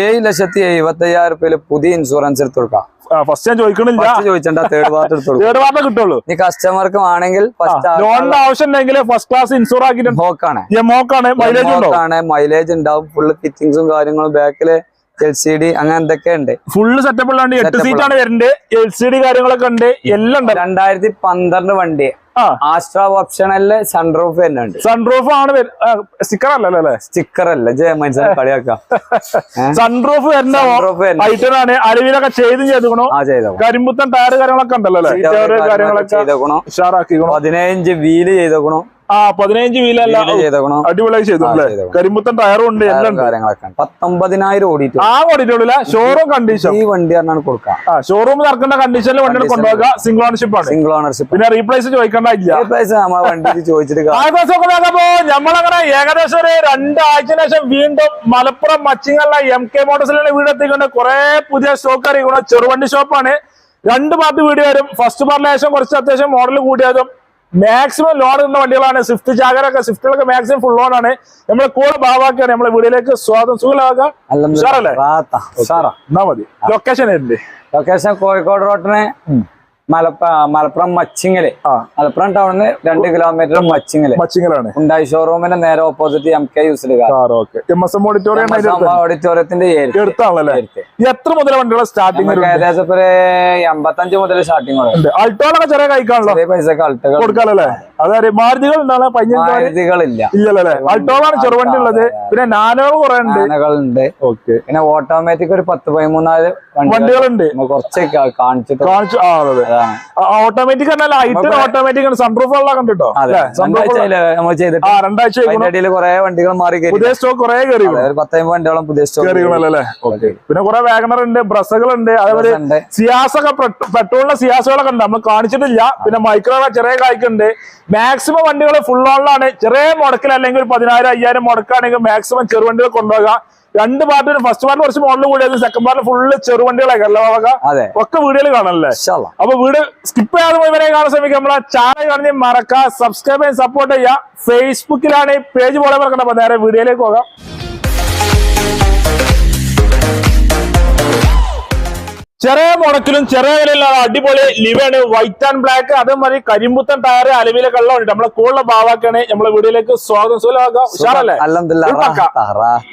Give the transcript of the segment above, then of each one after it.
ഏഴ് ലക്ഷത്തി എഴുപത്തി അയ്യായിരം റുപ്യയിൽ പുതിയ ഇൻഷുറൻസ് എടുത്ത് കൊടുക്കാം ഫസ്റ്റ് ഞാൻ ചോദിക്കണില്ല. ചോദിച്ചണ്ട തേർഡ് പാർട്ട് എടുത്ത് തേർഡ് പാർട്ട് കിട്ടുള്ളൂ. കസ്റ്റമർക്ക് ആണെങ്കിൽ ഫസ്റ്റ് ലോണിന്റെ ആവശ്യം ഉണ്ടെങ്കിൽ ഫസ്റ്റ് ക്ലാസ് ഇൻഷൂർ ഹോക്കാണ് മോക്കാണ്. മൈലേജ് ആണ് മൈലേജ് ഉണ്ടാവും. ഫുള്ള് ഫിറ്റിംഗ്സും കാര്യങ്ങളും ബാക്കിൽ എൽ സി ഡി അങ്ങനെ എന്തൊക്കെ ഉണ്ട്? ഫുള്ള് സെറ്റപ്പ് ഉള്ളതുകൊണ്ട് എട്ട് സീറ്റ് ആണ് വരുന്നത് എൽ സി ഡി കാര്യങ്ങളൊക്കെ ഉണ്ട്. എല്ലാം ഉണ്ട്. രണ്ടായിരത്തി പന്ത്രണ്ട് വണ്ടി. ആസ്ട്ര ഓപ്ഷനല്ല സൺറൂഫ് തന്നെ ഉണ്ട് സൺറൂഫ് ആണ് സ്റ്റിക്കർ അല്ലല്ലോ അല്ലേ സ്റ്റിക്കർ അല്ല. ജയ മനസ്സിലാ കളിയാക്കാം. സൺറൂഫ് വരുന്ന Sunroof ചെയ്ത് ചെയ്തും ചെയ്തുക്കണോ? ആ ചെയ്തോ കരിമ്പുത്തൻ ടയർ കാര്യങ്ങളൊക്കെ ഉണ്ടല്ലോ കാര്യങ്ങളൊക്കെ പതിനഞ്ച് വീൽ ചെയ്തോക്കണോ? ആ പതിനഞ്ച് വീലല്ല. അടിപൊളിയായി ചെയ്തു കരിമ്പത്തൻ ടയറും ഉണ്ട്. എല്ലാം കാര്യങ്ങളൊക്കെ. പത്തൊമ്പതിനായിരം ഓടിയിട്ട് ആ ഓടിയിട്ടുള്ള ഷോറൂം കണ്ടീഷൻ ഈ വണ്ടി ആണ് കൊടുക്കാം. ആ ഷോറൂം നടക്കേണ്ട കണ്ടീഷനിൽ വണ്ടി കൊണ്ടുപോകുക. സിംഗിൾ ഓണർഷിപ്പ് ആണ്. സിംഗിൾ ഓണർഷിപ്പ് പിന്നെ റീപ്ലേസ് ചോദിക്കേണ്ട ഇല്ല വണ്ടി ചോദിച്ചിട്ട് നമ്മളങ്ങനെ ഏകദേശം ഒരു രണ്ടാഴ്ച ശേഷം വീണ്ടും മലപ്പുറം മച്ചിങ്ങല്ല എം കെ മോട്ടോഴ്സിലെ വീടെത്തിക്കൊണ്ട് കുറെ പുതിയ സ്റ്റോക്ക് അറിയിക്കുന്ന ചെറുവണ്ടി ഷോപ്പാണ് രണ്ട് പാർട്ട് വീഡിയോ വരും. ഫസ്റ്റ് പാർട്ടിലേശം കുറച്ച് അത്യാവശ്യം മോഡൽ കൂടിയതും മാക്സിമം ലോഡ് ഉള്ള വണ്ടികളാണ്. സ്വിഫ്റ്റ് ജാഗരൊക്കെ സ്വിഫ്റ്റുകളൊക്കെ മാക്സിമം ഫുൾ ലോഡ് ആണ്. നമ്മളെ കൂടെ ഭാഗമാക്കിയാണ് നമ്മളെ വീടിലേക്ക് സ്വാഗതം. സുഖലാക്കാം എന്നാ മതി. ലൊക്കേഷൻ ലൊക്കേഷൻ കോഴിക്കോട് റോട്ടിന് മലപ്പ മലപ്പുറം മച്ചിങ്ങൽ. മലപ്പുറം ടൗണിന് രണ്ട് കിലോമീറ്റർ മച്ചിങ്ങൽ. മച്ചിങ്ങലാണ്. ഉണ്ടായി ഷോറൂമിന്റെ നേരെ ഓപ്പോസിറ്റ് എം കെ യൂസിൽ ഓഡിറ്റോറിയം ഓഡിറ്റോറിയത്തിന്റെ എടുത്താണല്ലേ എത്ര മുതൽ വണ്ടികളെ സ്റ്റാർട്ടിംഗ് ഏകദേശം ഒരു എൺപത്തഞ്ച് മുതൽ സ്റ്റാർട്ടിങ് ഉണ്ട്. അൾട്ടോളൊക്കെ ചെറിയ കഴിക്കാണല്ലോ പൈസ കൊടുക്കാനല്ലേ? അതായത് മാരുതികൾ മാരുതികളില്ല. ഇല്ലല്ലേ അൾട്ടോളാണ് ചെറുവണ്ടി ഉള്ളത്. പിന്നെ നാനകൾ കുറെ ഉണ്ട്. ഓക്കെ പിന്നെ ഓട്ടോമാറ്റിക് ഒരു പത്ത് പതിമൂന്നാൽ വണ്ടികളുണ്ട്. കുറച്ച് കാണിച്ചിട്ട് കാണിച്ചു ആ അതെ. ഓട്ടോമാറ്റിക് ആണ് ലൈറ്റ് ഓട്ടോമാറ്റിക് ആണ്. സൺറൂഫ് ഉള്ള കണ്ടിട്ടോ രണ്ടാഴ്ച കുറെ വണ്ടികൾ മാറി പുതിയ സ്റ്റോക്ക് കുറെ കയറി പത്തമ്പത് വണ്ടിയോളം പുതിയ സ്റ്റോക്ക് ഓക്കെ പിന്നെ കുറെ വാഗണർ ഉണ്ട് ബ്രസ്സുകൾ ഉണ്ട് അതേപോലെ സിയാസൊക്കെ സിയാസ് പെട്രോളിന്റെ സിയാസുകളൊക്കെ ഉണ്ട്. നമ്മൾ കാണിച്ചിട്ടില്ല. പിന്നെ മൈക്രോ ചെറിയ കായ്ക്കുണ്ട് മാക്സിമം വണ്ടികൾ ഫുൾ ഓണിലാണ് ചെറിയ മുടക്കിൽ അല്ലെങ്കിൽ ഒരു പതിനായിരം അയ്യായിരം മുടക്കാണെങ്കിൽ മാക്സിമം ചെറുവണ്ടികൾ കൊണ്ടുപോകാം രണ്ട് പാർട്ടിന് ഫസ്റ്റ് പാർട്ടിൽ കുറച്ച് മോഡൽ കൂടിയത് സെക്കൻഡ് പാർട്ടിൽ ഫുള്ള് ചെറുവണ്ടികളെ കല്ലവക ഒക്കെ വീഡിയോയിൽ കാണാനല്ലേ. അപ്പൊ വീട് സ്കിപ്പ് ചെയ്യാതെ ഇവരെ കാണാൻ ശ്രമിക്കുക. നമ്മളെ ചാനൽ കാണുന്ന മറക്കുക സബ്സ്ക്രൈബ് ചെയ്യാൻ സപ്പോർട്ട് ചെയ്യുക. ഫേസ്ബുക്കിലാണ് പേജ് പോലെ മറക്കണ്ട. അപ്പൊ നേരെ വീഡിയോയിലേക്ക് പോകാം. ചെറിയ മുടക്കിലും ചെറിയ വിലയിലുള്ള അടിപൊളി ലിവാണ് വൈറ്റ് ആൻഡ് ബ്ലാക്ക് അതേമാതിരി കരിമ്പുത്തൻ ടയർ കള്ളം ഉണ്ട്. നമ്മളെ കൂടുതൽ ഭാവാക്കാണ് നമ്മളെ വീഡിയോയിലേക്ക് സ്വാഗതം. സുഖമാക്കാം ഉഷാറല്ലേ.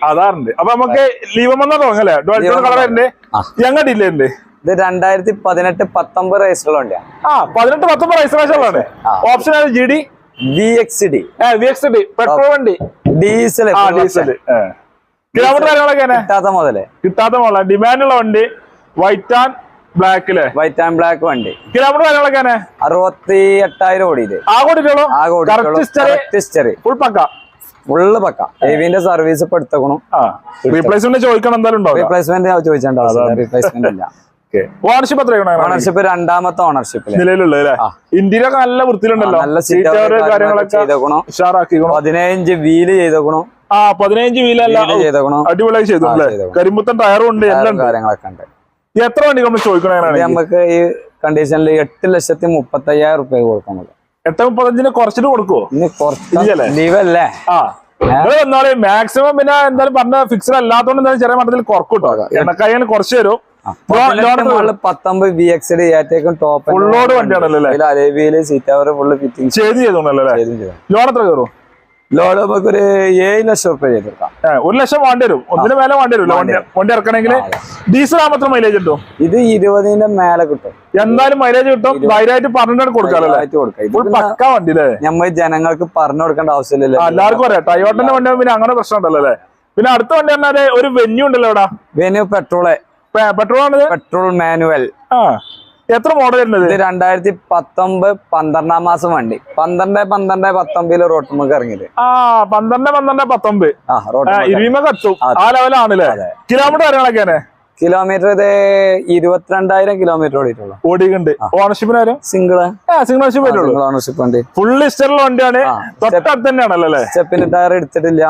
അതാറുണ്ട്. അപ്പൊ നമുക്ക് ലീവ് വന്നാ തുടങ്ങല്ലേ? ലീവം കളർ ഉണ്ട്. ആ. ഞങ്ങളുടെ ഉണ്ട് ഇത് രണ്ടായിരത്തി പതിനെട്ട് പത്തൊമ്പത് റൈസുകളുണ്ട് വണ്ടിയാണ് ആ പതിനെട്ട് പത്തൊമ്പത് റൈസ് റൈസുകളാണ് ഓപ്ഷൻ ആണ് G D V X D V X D petrol വണ്ടി. ഡീസൽ ഡീസൽ കിലോമീറ്റർ കാര്യങ്ങളൊക്കെ കിട്ടാത്ത മുതലേ. കിട്ടാത്ത മുതലാണ് ഡിമാൻഡ് ഉള്ള വണ്ടി. വൈറ്റ് ആൻഡ് ബ്ലാക്ക് അല്ലേ വൈറ്റ് ആൻഡ് ബ്ലാക്ക് വണ്ടി. കിലോമീറ്റർ കാര്യങ്ങളൊക്കെ അറുപത്തി എട്ടായിരം ഓടിയത് ഫുൾ പക്ക? ഫുള്ള് പക്ക. എവിന്റെ സർവീസ് ഇപ്പൊ എടുത്തേക്കണു. റീപ്ലേസ്മെന്റ് ചോദിക്കണം എന്തായാലും റീപ്ലേസ്മെന്റ് ചോദിച്ചേണ്ട റീപ്ലേസ്മെന്റ് ഇല്ല. ഓണർഷിപ്പ് എത്രയാണ് ഓണർഷിപ്പ് രണ്ടാമത്തെ ഓണർഷിപ്പ് ഇന്ത്യയിലെ. ഇന്ത്യയിലൊക്കെ നല്ല വൃത്തിയിലുണ്ടല്ലോ. നല്ല സീറ്റ് കാര്യങ്ങളൊക്കെ ഉഷാറാക്കിക്കണോ പതിനഞ്ച് വീൽ ചെയ്തേക്കണം. ആ പതിനഞ്ച് വീലല്ല. അടിപൊളിയായി ചെയ്തു കരിമ്പുത്തൻ ടയറും ഉണ്ട് എല്ലാം കാര്യങ്ങളൊക്കെ ഉണ്ട്. എത്ര വണ്ടി നമ്മൾ ചോദിക്കണ നമുക്ക് ഈ കണ്ടീഷനിൽ എട്ട് ലക്ഷത്തി മുപ്പത്തയ്യായിരം റുപ്യ കൊടുക്കാൻ പറ്റും. എട്ട് മുപ്പത്തഞ്ചിന് കുറച്ചിട്ട് കൊടുക്കുവോ? ഇനി എന്നാലും മാക്സിമം പിന്നെ എന്തായാലും പറഞ്ഞ ഫിക്സഡ് അല്ലാത്തതുകൊണ്ട് എന്തായാലും ചെറിയ മട്ടത്തിൽ കുറക്കൂട്ടോ. കേട്ടോ കുറച്ച് തരും. പത്തൊമ്പത് ബി എക്സ് ഡി ഏറ്റേക്കും ടോപ്പ് ഫുള്ളോട് വണ്ടിയാണല്ലോ? അലേവിയിൽ സീറ്റ് അവർ ഫുള്ള് ഫിറ്റിംഗ് ചെയ്ത് ചെയ്തോണ്ടല്ലോ ലോൺ എത്ര കയറും? ലോഡ് നമുക്ക് ഒരു ഏഴ് ലക്ഷം റുപ്യ ചെയ്തെടുക്കാം. ഒരു ലക്ഷം വേണ്ടി വരും. ഒന്നിന് മേലെ വേണ്ടി വരും വണ്ടി ഇറക്കണമെങ്കിൽ ഡീസൽ ആകുമ്പോൾ മൈലേജ് കിട്ടും? ഇത് ഇരുപതിന്റെ മേലെ കിട്ടും. എന്തായാലും മൈലേജ് കിട്ടും. ധൈര്യമായിട്ട് പറഞ്ഞിട്ട് കൊടുക്കാം വണ്ടി അല്ലേ നമ്മൾ ജനങ്ങൾക്ക് പറഞ്ഞു കൊടുക്കേണ്ട ആവശ്യമില്ലല്ലോ എല്ലാവർക്കും അറിയാം. ടയോട്ടന്റെ വണ്ടി പിന്നെ അങ്ങനെ പ്രശ്നം ഉണ്ടല്ലോ അല്ലേ പിന്നെ അടുത്ത വണ്ടി പറഞ്ഞാൽ ഒരു വെന്യൂ ഉണ്ടല്ലോ ഇവിടെ വെന്യൂ പെട്രോൾ പെട്രോൾ ആണ് പെട്രോൾ മാനുവൽ ആ. എത്ര മോഡൽ ഇത് രണ്ടായിരത്തി പത്തൊമ്പത് പന്ത്രണ്ടാം മാസം വണ്ടി. പന്ത്രണ്ട് പന്ത്രണ്ട് പത്തൊമ്പതിൽ റോട്ട് നമുക്ക് ഇറങ്ങിയത്. ആ പന്ത്രണ്ട് പന്ത്രണ്ട് പത്തൊമ്പത്. കത്തും ആ ലെവലാണല്ലേ. കിലോമീറ്റർ കാര്യങ്ങളൊക്കെ കിലോമീറ്റർ ഇത് ഇരുപത്തിരണ്ടായിരം കിലോമീറ്റർ ഓടിയിട്ടുള്ളൂ. ഓടിക്കുന്നുണ്ട് ഓണർഷിപ്പിന് വരും സിംഗിൾ ആ സിംഗിൾ ഓണർഷിപ്പ് സിംഗിൾ ഓണർഷിപ്പ് വണ്ടി. ഫുൾ ഹിസ്റ്ററിലുള്ള വണ്ടിയാണ്. തൊട്ടടുത്ത് തന്നെയാണല്ലോ സ്റ്റെപ്പിന്റെ സ്റ്റെപ്പിന് ടയർ എടുത്തിട്ടില്ല.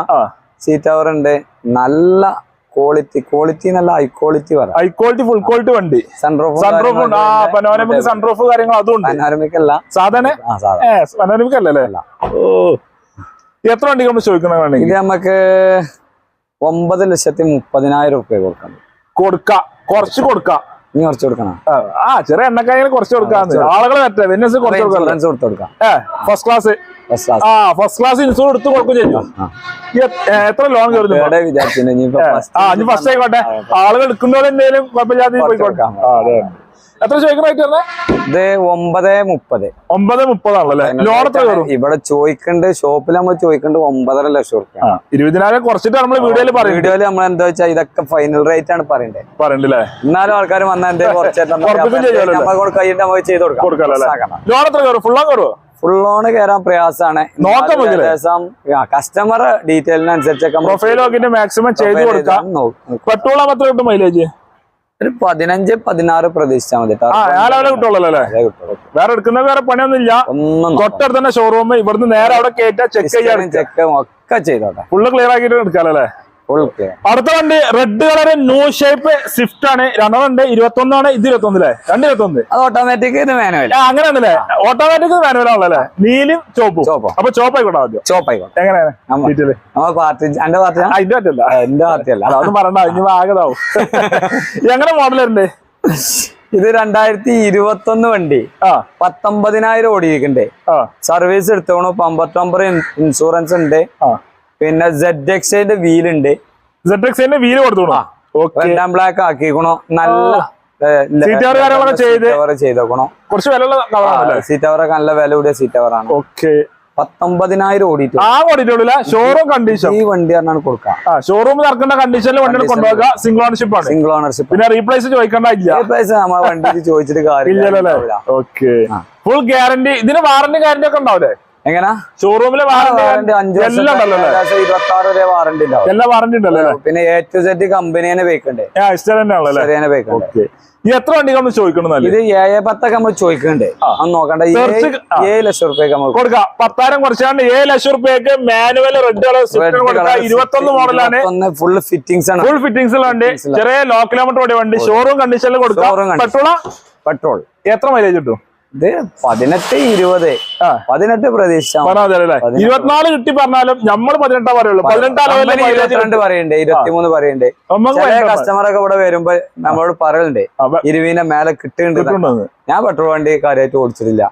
സീറ്റ് അവർ ഉണ്ട്. നല്ല ക്വാളിറ്റി ക്വാളിറ്റി എന്നല്ല ഹൈ ക്വാളിറ്റി പറയാം ഹൈ ക്വാളിറ്റി ഫുൾ ക്വാളിറ്റി വണ്ടി. സൺറൂഫ് സൺറൂഫ് ഉണ്ട്. ആ പനോരമിക് സൺറൂഫ് കാര്യങ്ങൾ അതും. പനോരമിക് അല്ല. സാധാരണ? പനോരമിക് അല്ലല്ലേ. ഓ. എത്ര വണ്ടി നമ്മൾ ചോദിക്കണ ഇത് നമുക്ക് ഒമ്പത് ലക്ഷത്തി മുപ്പതിനായിരം റുപ്യ കൊടുക്കണം. കൊടുക്ക. കുറച്ച് കൊടുക്ക. ഇനി കുറച്ച് കൊടുക്കണം? ആ, ചെറിയ എണ്ണക്കായ കുറച്ച് കൊടുക്കാൻ ആളുകൾ പറ്റേ വെന്നസ് കുറച്ച് ഇൻഷുറൻസ് കൊടുത്ത് കൊടുക്കാം. ഫസ്റ്റ് ക്ലാസ് ആ ഫസ്റ്റ് ക്ലാസ് എടുത്ത് കൊടുക്കും ചെയ്യും. എത്ര ലോൺ കയറുന്നു? ഫസ്റ്റ് ആയിക്കോട്ടെ. ആളുകൾ എടുക്കുന്നവർ എന്തെങ്കിലും കുഴപ്പമില്ലാതെ പോയിക്കോട്ടെ. അതെ. എത്ര ചോദിക്കുന്ന റേറ്റ് ഇത് ഒമ്പത് മുപ്പത്. ഒമ്പത് മുപ്പതാണല്ലേ ലോൺ എത്ര കയറും ഇവിടെ ചോദിക്കണ്ട് ഷോപ്പിൽ നമ്മൾ ചോദിക്കണ്ട് ഒമ്പതര ലക്ഷം റുപ്യ ഇരുപതിനായിരം കുറച്ചിട്ട് നമ്മൾ വീഡിയോയിൽ പറയും വീഡിയോയിൽ നമ്മൾ എന്താ വെച്ചാൽ ഇതൊക്കെ ഫൈനൽ റേറ്റ് ആണ് പറയണ്ടേ. പറയണ്ടല്ലേ എന്നാലും ആൾക്കാർ വന്നതിന്റെ കയ്യിട്ട് നമുക്ക് ചെയ്ത് കൊടുക്കാം. ലോൺ എത്ര കയറും? ഫുള്ളാൻ കയറുമോ ഫുൾ ലോൺ കയറാൻ പ്രയാസമാണ്? ഏകദേശം കസ്റ്റമർ ഡീറ്റെയിലിനനുസരിച്ചൊക്കെ പ്രൊഫൈൽ മാക്സിമം ചെയ്ത് കൊടുക്കാം. പെട്രോൾ കിട്ടും മൈലേജ് ഒരു പതിനഞ്ച് പതിനാറ് പ്രതീക്ഷിച്ചാൽ മതി. ലെവലെ കിട്ടുള്ളൂ അല്ലേ? വേറെ എടുക്കുന്ന വേറെ പണിയൊന്നുമില്ല. ഒന്നും തൊട്ടടുത്ത് തന്നെ ഷോറൂം ഇവിടുന്ന് നേരെ അവിടെ കയറ്റാ ചെക്ക് ചെയ്യാൻ ചെക്ക് ഒക്കെ ചെയ്തോട്ടെ. ഫുള്ള് ക്ലിയർ ആക്കിയിട്ട് ഫുൾ അടുത്ത വണ്ടി red colour new shape Swift ആണ്. രണ്ടെണ്ണുണ്ട് ഇരുപത്തൊന്നാണ് ഇത് ഇരുപത്തി ഒന്നല്ലേ രണ്ട് ഇരുപത്തി ഒന്ന് ഓട്ടോമാറ്റിക് മാനുവൽ ആ അങ്ങനെയാണല്ലേ ഓട്ടോമാറ്റിക് മാനുവൽ ആണല്ലേ നീലും ചോപ്പും ചോപ്പോ. അപ്പൊ ചോപ്പ് ആയിക്കോട്ടെ ആദ്യം. ചോപ്പായിക്കോട്ടെ എങ്ങനെയാണ്? പാർട്ടി എന്റെ പാർട്ടി അതിന്റെ പറ്റില്ല എന്റെ പാർട്ടി അല്ല. അതൊന്നും പറയണ്ട. ഇനി ആകതാവും. എങ്ങനെ മോഡൽ അല്ലേ ഇത് രണ്ടായിരത്തി ഇരുപത്തി ഒന്ന് വണ്ടി. ആ. പത്തൊമ്പതിനായിരം ഓടിയിരിക്കണ്ടേ ആ. സർവീസ് എടുത്തോണു. പമ്പത്തൊമ്പത് ഇൻഷുറൻസ് ഉണ്ട്. ആ. പിന്നെ സെഡ് എക്സിന്റെ വീലുണ്ട്. സെഡ് എക്സിന്റെ വീൽ കൊടുത്തു രണ്ടാം ബ്ലാക്ക് ആക്കിക്കണോ നല്ല. ചെയ്തേക്കണോ? കുറച്ച് നല്ല വില കൂടിയ സീറ്റവറാണ് ഓക്കെ പത്തൊമ്പതിനായിരം ഓടിയിട്ട് ആ ഓടിയിട്ടുള്ള ഷോറൂം കണ്ടീഷൻ ഈ വണ്ടി പറഞ്ഞാണ് കൊടുക്കാം. ആ ഷോറൂം ഇറക്കേണ്ട കണ്ടീഷനിൽ വണ്ടി കൊണ്ടുപോകുക സിംഗിൾ ഓണർഷിപ്പ് ആണ്. സിംഗിൾ ഓണർഷിപ്പ് പിന്നെ റീപ്ലേസ് ചോദിക്കേണ്ട ഇല്ല. പ്രൈസ് നമ്മളെ വണ്ടിക്ക് ചോദിച്ചിട്ട് കാര്യമില്ല. ഫുൾ ഗ്യാരണ്ടി ഇതിന് വാറന്റി ഗ്യാരണ്ടി ഒക്കെ ഉണ്ടാവില്ലേ? എങ്ങനാ? ഷോറൂമിലെ വാറണ്ടി അഞ്ചു ഇരുപത്തി ആറ് വരെ വാറണ്ടി ഉണ്ടാവും. എല്ലാ വാറന്റി ഉണ്ടല്ലോ പിന്നെ എ ടു സെറ്റ് വെക്കണ്ടേ വെക്കണ്ടേ ഈ എത്ര ചോദിക്കണമെന്നല്ലേ ഇത് ഏഴ് പത്തൊക്കെ നമ്മൾ ചോദിക്കണ്ടേ? അന്ന് നോക്കണ്ട. ഏഴ് ലക്ഷം റുപ്യക്ക് നമ്മൾ കൊടുക്കാം. പത്തായിരം കുറച്ചാണ്ട് ഏഴ് ലക്ഷം റുപ്യക്ക് മാനുവൽ റെഡ് കളർ ഇരുപത്തൊന്ന് മോഡലാണ് ഫുൾ ഫിറ്റിംഗ്സ് ആണ്. ഫുൾ ഫിറ്റിംഗ്സ് വണ്ടി. ചെറിയ ലോ കിലോമീറ്റർ വണ്ടി. ഷോറൂം കണ്ടീഷനിൽ കൊടുക്കാം. പെട്രോൾ പെട്രോൾ എത്ര മൈലേജ് കിട്ടും? ഇത് പതിനെട്ട് ഇരുപത്. പതിനെട്ട് പ്രതീക്ഷ. ഇരുപത്തിനാല് കിട്ടി പറഞ്ഞാലും നമ്മൾ പതിനെട്ടാ പറയുള്ളൂ. പതിനെട്ടാ ലെവലിൽ കമ്പനി മൈലേജ് ഇരുപത്തിരണ്ട് പറയണ്ടേ ഇരുപത്തിമൂന്ന് പറയണ്ടേ. കസ്റ്റമറൊക്കെ ഇവിടെ വരുമ്പോ നമ്മളോട് പറയലുണ്ട് ഇരുവിനെ മേലെ കിട്ടുന്നുണ്ട് ഞാൻ പെട്രോൾ വണ്ടി കാര്യമായിട്ട് ഓടിച്ചിട്ടില്ല.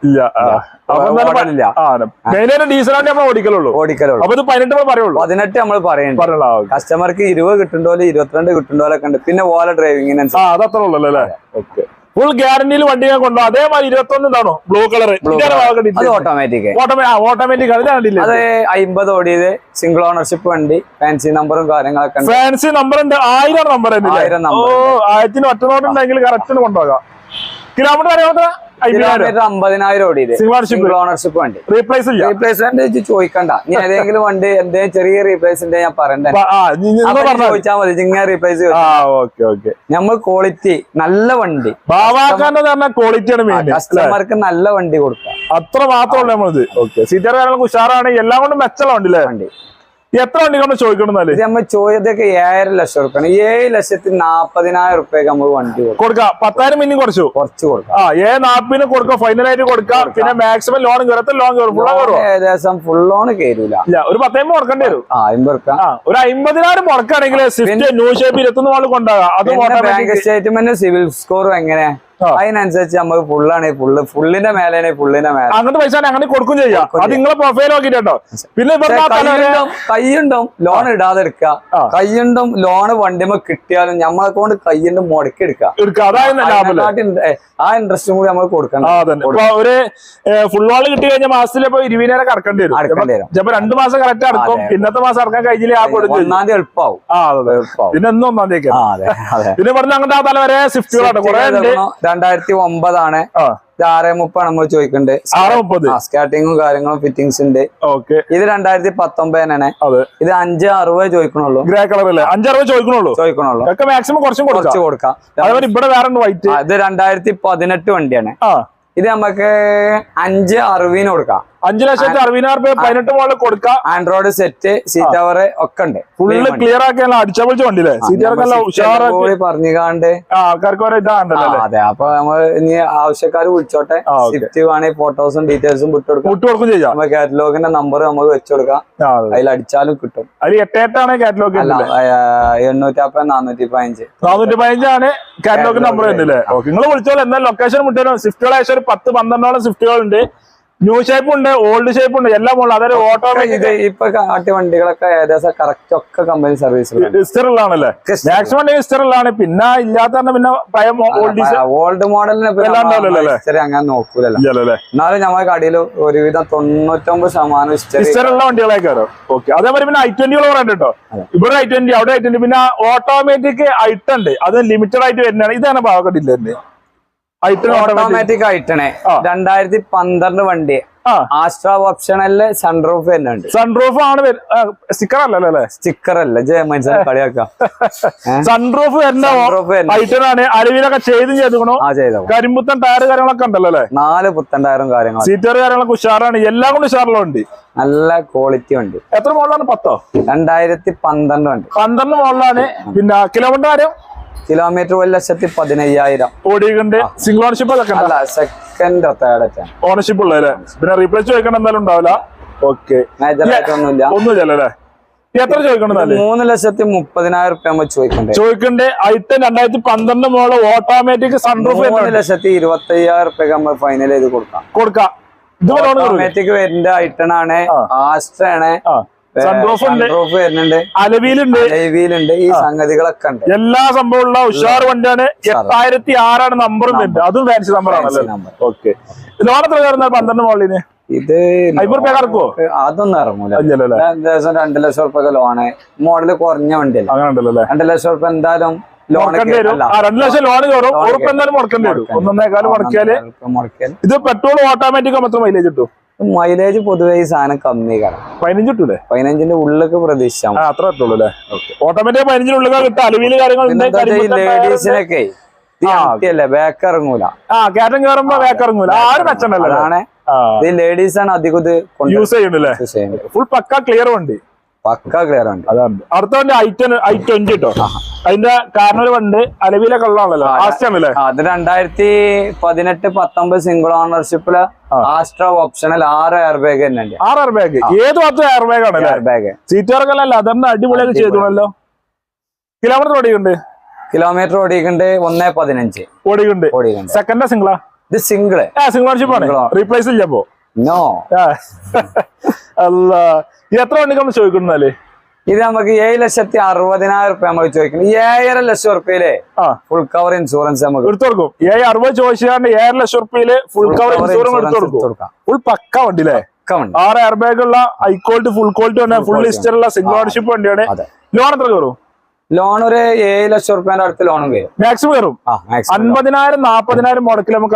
പതിനെട്ട് നമ്മൾ പറയണ്ട. കസ്റ്റമർക്ക് ഇരുപത് കിട്ടുണ്ടോലെ ഇരുപത്തിരണ്ട് കിട്ടുന്നോലൊക്കെ ഉണ്ട്. പിന്നെ ഓല ഡ്രൈവിങ്ങിനനുസരിച്ച് ഫുൾ ഗ്യാരണ്ടിയിൽ വണ്ടി ഞാൻ കൊണ്ടു അതേമാതിരി ഇരുപത്തി ഒന്ന് ഇതാണോ ബ്ലൂ കളർ ഓട്ടോമാറ്റിക് ഓട്ടോമാറ്റിക് കണ്ടില്ല അത് അമ്പത് ഓടിയത് സിംഗിൾ ഓണർഷിപ്പ് വണ്ടി ഫാൻസി നമ്പറും കാര്യങ്ങളൊക്കെ ഫാൻസി നമ്പർ ഉണ്ട്. ആയിരം നമ്പർ ആയിരം number ആയിരത്തിന് ഒറ്റ നോട്ടുണ്ടെങ്കിൽ കറക്റ്റ് കൊണ്ടുപോകാം. കിലോമീറ്റർ കിലോമീറ്റർ അമ്പതിനായിരം ഓടിയത് Single ownership. സിംഗിൾ ഓണർഷിപ്പ് വണ്ടി. റീപ്ലേസ് ഇല്ല. റീപ്ലേസ്മെന്റ് ചോദിക്കണ്ട. ഇനി ഏതെങ്കിലും വണ്ടി എന്തെങ്കിലും ചെറിയ റീപ്ലേസ് ഉണ്ടെങ്കിൽ ഞാൻ പറയണ്ടേ. ചോദിച്ചാൽ മതി. ഇങ്ങനെ റീപ്ലേസ് നമ്മൾ ക്വാളിറ്റി നല്ല വണ്ടി. ക്വാളിറ്റിയാണ് കസ്റ്റമർക്ക് നല്ല വണ്ടി കൊടുക്കാം അത്ര നമ്മളിത്. ഓക്കെ. സീറ്റർ കാര്യങ്ങളൊക്കെ ഉഷാറാണ്. എല്ലാം കൊണ്ടും മെച്ചമുള്ള വണ്ടി. എത്ര വണ്ടി നമ്മൾ ചോദിക്കണം എന്നാൽ? ഇത് നമ്മൾ ചോദ്യത്തൊക്കെ ഏഴര ലക്ഷം റുപ്യാണ് ഏഴ് ലക്ഷത്തി നാപ്പതിനായിരം റുപ്യക്ക് നമ്മൾ വണ്ടി കൊടുക്കും. പത്തായിരം മിനിറ്റ് കുറച്ചു. കുറച്ച് കൊടുക്കാം. ആ ഏ നാപ്പിന് കൊടുക്കാം ഫൈനലായിട്ട് കൊടുക്കാം. പിന്നെ മാക്സിമം ലോൺ കയറത്ത ലോൺ കയറും ഏകദേശം ഫുൾ ലോൺ കയറൂല ഇല്ല ഒരു പത്തായിരം മുടക്കേണ്ടി വരും. റുപ്യ ഒരു അമ്പതിനായിരം മുടക്കാണെങ്കിൽ സ്വിഫ്റ്റ് ന്യൂ ഷേപ്പ് ഇരുപത്തൊന്ന് മോളിൽ കൊണ്ടാകാം അത് ബാങ്ക് സ്റ്റേറ്റ്മെന്റ് സിവിൽ സ്കോറും എങ്ങനെ? ആ. അതിനനുസരിച്ച് നമുക്ക് ഫുള്ളാണ് ഫുള്ള് ഫുള്ളിന്റെ മേലെ ഫുള്ളിന്റെ മേലെ. അങ്ങനത്തെ പൈസ അങ്ങനെ കൊടുക്കും ചെയ്യാം. അത് നിങ്ങളെ പ്രൊഫൈൽ നോക്കിട്ടോ പിന്നെ കയ്യുണ്ടും ലോൺ ഇടാതെ എടുക്കുക. കൈയുണ്ടും ലോൺ വണ്ടിമ കിട്ടിയാലും നമ്മളെ കൊണ്ട് കൈയുണ്ടും മുടക്കി എടുക്കുക. ആ ഇൻട്രസ്റ്റും കൂടി നമ്മൾ കൊടുക്കണം. ഒരു ഫുൾ കിട്ടി കഴിഞ്ഞാൽ മാസത്തിൽ ഇപ്പൊ ഇരുപതിനായിരം കറക്കേണ്ടി വരും. അടക്കേണ്ടി വരും. ചിലപ്പോ രണ്ടു മാസം കറക്റ്റ് അടക്കും. ഇന്നത്തെ മാസം അടക്കാൻ കഴിഞ്ഞില്ല ആ കൊടുക്കും. ഒന്നാം തീയതി എളുപ്പമാവും പിന്നെ ഒന്നും ഒന്നാം തീയതി പിന്നെ പറഞ്ഞ അങ്ങനത്തെ ആ തല വരെ സ്വിഫ്റ്റുകളാണ് കുറെ രണ്ടായിരത്തി ഒമ്പതാണ് ഇത് ആറേ മുപ്പാണ് നമ്മൾ ചോദിക്കേണ്ടത് സ്കാറ്റിങ്ങും കാര്യങ്ങളും ഫിറ്റിംഗ്സ് ഉണ്ട്. ഓക്കെ. ഇത് രണ്ടായിരത്തി പത്തൊമ്പതിനാണ് ഇത് അഞ്ച് അറുപത് ചോദിക്കണുള്ളൂ. ഗ്രേ കളർ അല്ലേ? അഞ്ച് അറുപത് ചോദിക്കണുള്ളൂ? ചോദിക്കണുള്ളൂ. മാക്സിമം കുറച്ചും കുറച്ച് കൊടുക്കാം. ഇവിടെ വേറെ വൈറ്റ് ഇത് രണ്ടായിരത്തി പതിനെട്ട് വണ്ടിയാണ് ഇത് നമുക്ക് അഞ്ച് അറുപതിന് കൊടുക്കാം. അഞ്ചു ലക്ഷത്തി അറുപതിനായിരം രൂപ പതിനെട്ട് മോളിൽ കൊടുക്കാം. ആൻഡ്രോയിഡ് സെറ്റ് സീറ്റ് അവർ ഒക്കെ ഉണ്ട്. ഫുള്ള് ക്ലിയർ ആക്കിയാൽ അടിച്ച പൊളിച്ച വണ്ടിയില്ലേ സീറ്റ് നല്ല ഉഷാറാക്കി. പറഞ്ഞു പറഞ്ഞുകാണ്ട് ആ, ആൾക്കാർക്ക് വരെ ഇതാണ്ടല്ലോ അതെ. അപ്പൊ നമ്മൾ ഇനി ആവശ്യക്കാർ വിളിച്ചോട്ടെ. സ്വിഫ്റ്റ് വേണമെങ്കിൽ ഫോട്ടോസും ഡീറ്റെയിൽസും വിട്ടുകൊടുക്കും വിട്ടു കൊടുക്കും. ചെയ്യാം. നമ്മൾ കാറ്റലോഗിന്റെ നമ്പർ നമുക്ക് വെച്ചുകൊടുക്കാം അതിൽ അടിച്ചാലും കിട്ടും. അതിൽ എട്ടേട്ടാണ് കാറ്റലോഗ് അല്ല എണ്ണൂറ്റി അപ്പം നാനൂറ്റി പതിനഞ്ച് നാനൂറ്റി പതിനഞ്ചാണ് കാറ്റലോഗ് നമ്പർ വരുന്നില്ലേ നിങ്ങൾ വിളിച്ചോളൂ. എന്തായാലും ലൊക്കേഷൻ വിട്ടാലും സ്വിഫ്റ്റുകൾ ഏകദേശം ഒരു പത്ത് പന്ത്രണ്ടോളം സ്വിഫ്റ്റുകൾ ഉണ്ട് ന്യൂ ഷേപ്പ് ഉണ്ട് ഓൾഡ് ഷേപ്പ് ഉണ്ട് എല്ലാം ഉള്ളത് അതൊരു ഇത് ഓട്ടോമാറ്റിക് ഇപ്പൊ കാട്ടിയ വണ്ടികളൊക്കെ ഏകദേശം കറക്റ്റ് ഒക്കെ കമ്പനി സർവീസ് ഹിസ്റ്ററിലാണല്ലേ മാക്സിമം ഇസ്റ്ററുള്ളതാണ് പിന്നെ ഇല്ലാത്ത പിന്നെ പഴയ ഓൾഡ് ഓൾഡ് മോഡലിനെ? ഹിസ്റ്ററി അങ്ങനെ നോക്കൂലല്ലോ. എന്നാലും നമ്മളെ കടയിൽ ഒരുവിധം തൊണ്ണൂറ്റൊമ്പത് ശതമാനം ഹിസ്റ്ററി ഇസ്റ്ററുള്ള വണ്ടികളേക്കാരോ ഓക്കെ അതേപോലെ പിന്നെ ഐ ട്വന്റികൾ പറയുന്നുണ്ട് കേട്ടോ ഇവിടെ ഐ ട്വന്റി അവിടെ ഐ ട്വന്റി പിന്നെ ഓട്ടോമാറ്റിക് ഐട്ടം ഉണ്ട്. അത് ലിമിറ്റഡ് ആയിട്ട് വരുന്നതാണ്. ഇതാണ് ഐട്ടൺ ഓട്ടോമാറ്റിക് ആയിട്ടാണ്. രണ്ടായിരത്തി പന്ത്രണ്ട് വണ്ടി. ആസ്ട്രാ ആസ്ട്ര സൺറൂഫ് വരുന്നുണ്ട്. സൺറൂഫ് ആണ് സ്റ്റിക്കർ അല്ലല്ലോ അല്ലെ? സ്റ്റിക്കർ അല്ല മനസ്സിലാക്കി കളിയാക്കാം. സൺറൂഫ് ആണ് അരുവിലൊക്കെ ചെയ്തും ചെയ്തോ ആ ചെയ്തോ കരിമ്പുത്തൻ ടയർ കാര്യങ്ങളൊക്കെ ഉണ്ടല്ലോ അല്ലേ? നാല് പുത്തൻ ടയറും കാര്യങ്ങളും. സീറ്റർ കാര്യങ്ങളൊക്കെ ഉഷാറാണ്. എല്ലാം കൊണ്ട് ഉഷാറിലുണ്ട് നല്ല ക്വാളിറ്റി ഉണ്ട് എത്ര മോളിലാണ് പത്തോ? രണ്ടായിരത്തി പന്ത്രണ്ട് വണ്ടി പന്ത്രണ്ട് മോളിലാണ് പിന്നെ കിലോമീറ്റർ കാര്യം? കിലോമീറ്റർ ഒരു ലക്ഷത്തി പതിനയ്യായിരം. ഓടിയുണ്ട് സിംഗിൾ ഓണർഷിപ്പ് അതൊക്കെ അല്ല സെക്കൻഡ് തേർഡ് ഓണർഷിപ്പ് ഉള്ളത് പിന്നെ റീപ്ലേസ് ചോദിക്കണം എന്തായാലും ഉണ്ടാവില്ല. ഓക്കെ. മേജർ ആയിട്ടൊന്നുമില്ല ഒന്നുമില്ല. അല്ലേ? എത്ര ചോദിക്കണം എന്നാൽ മൂന്ന് ലക്ഷത്തി മുപ്പതിനായിരം റുപ്യ ചോദിക്കണ്ടേ? ചോദിക്കണ്ടേ. ഐറ്റം രണ്ടായിരത്തി പന്ത്രണ്ട് മോൾ ഓട്ടോമാറ്റിക് സൺറൂഫ് മൂന്ന് ലക്ഷത്തി ഇരുപത്തി അയ്യായിരം റുപ്യ നമ്മൾ ഫൈനൽ ചെയ്ത് കൊടുക്കാം. കൊടുക്കാം. ഓട്ടോമാറ്റിക് വരുന്ന ഐറ്റൺ ആണ് ആസ്ട്ര ആണ്. വരുന്നുണ്ട്. അലവിയിലുണ്ട്. ലൈവിയിലുണ്ട് ഈ സംഗതികളൊക്കെ ഉണ്ട്. എല്ലാ സംഭവമുള്ള ഉഷാർ വണ്ടിയാണ്. എട്ടായിരത്തി ആറാണ് നമ്പറും ഉണ്ട് അതും ഫാൻസി നമ്പർ ആണല്ലോ. ഓക്കെ ലോൺ എത്ര കയറുന്ന പന്ത്രണ്ട് മോളിന് ഇത് കറക്കുവോ? അതൊന്നും ഇറങ്ങൂല. ഏകദേശം രണ്ടു ദിവസം രണ്ട് ലക്ഷം റുപ്യ ലോണ് മോഡൽ കുറഞ്ഞ വണ്ടിയല്ല? അങ്ങനെ രണ്ട് ലക്ഷം റുപ്യ എന്തായാലും രണ്ട് ലക്ഷം ലോൺ കയറും. ഉറപ്പ് എന്തായാലും മുടക്കേണ്ടി വരും. ഒന്നൊന്നേക്കാലം മുടക്കിയാൽ ഇത് പെട്രോൾ ഓട്ടോമാറ്റിക് മാത്രം മൈലേജ് കിട്ടും? മൈലേജ് പൊതുവെ ഈ സാധനം കമ്മി കാണാം പതിനഞ്ച് കിട്ടൂലേ പതിനഞ്ചിന്റെ ഉള്ളിലേക്ക് പ്രതീക്ഷ ആ അത്ര കിട്ടുള്ളൂ അല്ലേ? ഓട്ടോമാറ്റിക് പതിനഞ്ചിനുള്ളിൽ കിട്ടും. അലവിയിൽ കാര്യങ്ങളുണ്ട് കരിമ്പുത്തൻ ടയറുണ്ട്. ലേഡീസിനൊക്കെ അല്ലേ? ബാക്ക് ഇറങ്ങൂല. ആ കയറ്റം കയറുമ്പോ വേക്ക് ഇറങ്ങൂല. ആരും മെച്ചണ്ടല്ലോ അതാണ് ഇത് ലേഡീസ് ആണ് അധികം ഇത് യൂസ് ചെയ്യുന്നില്ലേ ഫുൾ പക്ക ക്ലിയർ വണ്ടി. പക്ക ക്ലിയർ അതാണ് വണ്ടി ഐ ടെൻ ഐ ട്വന്റി കേട്ടോ അതിന്റെ കാരണം ഒരു വണ്ട് അലവിലെ കള്ളാണല്ലോ ആസ്റ്റല്ലേ അത് രണ്ടായിരത്തി പതിനെട്ട് പത്തൊമ്പത് സിംഗിൾ ഓണർഷിപ്പിൽ ആസ്ട്ര ഓപ്ഷണൽ ആറ് എയർ ബാഗ് തന്നെ ആറ് എയർ ബാഗ് ഏത് മാത്രം എയർ ബാഗ് ആണല്ലേ എയർ ബാഗ് സീറ്റുകാർക്കല്ല അതന്നെ അടിപൊളിയൊക്കെ ചെയ്തോളല്ലോ കിലോമീറ്റർ ഓടിയുണ്ട് കിലോമീറ്റർ ഓടിക്കുന്നുണ്ട് ഒന്നേ പതിനഞ്ച്. ഓടിയുണ്ട് ഓടിക്കുന്നുണ്ട് സെക്കൻഡാ സിംഗിളാ ഇത് സിംഗിൾ സിംഗിൾ ഓണർഷിപ്പ് ആണ്. റീപ്ലേസ് ഇല്ല അപ്പോ നോ. അല്ല. ഇത് എത്ര വണ്ടിക്ക് നമ്മൾ ചോദിക്കുന്നാൽ ഇത് നമുക്ക് ഏഴ് ലക്ഷത്തി അറുപതിനായിരം റുപ്യ നമ്മൾ ചോദിക്കുന്നത് ഏഴര ലക്ഷം റുപ്യയിലെ ഫുൾ കവർ ഇൻഷുറൻസ് നമുക്ക്. എടുത്തു കൊടുക്കും. ഏഴ് അറുപത് ചോദിച്ചാണ്ട് ഏഴര ലക്ഷം റുപ്യയിൽ ഫുൾ കവർ ഇൻഷുറൻസ് എടുത്തു കൊടുക്കും. ഫുൾ പക്ക വണ്ടിയില്ലേ ഒക്കെ ആറ് എയർ ബാഗ് ഉള്ള high quality full quality full full ലിസ്റ്ററുള്ള single ownership വണ്ടിയാണ്. ലോൺ എത്ര കയറും ലോൺ ഒരു ഏഴ് ലക്ഷം റുപ്യന്റെ അടുത്ത് ലോൺ വരും. Maximum maximum. അൻപതിനായിരം നാപ്പതിനായിരം മുടക്കിൽ നമുക്ക്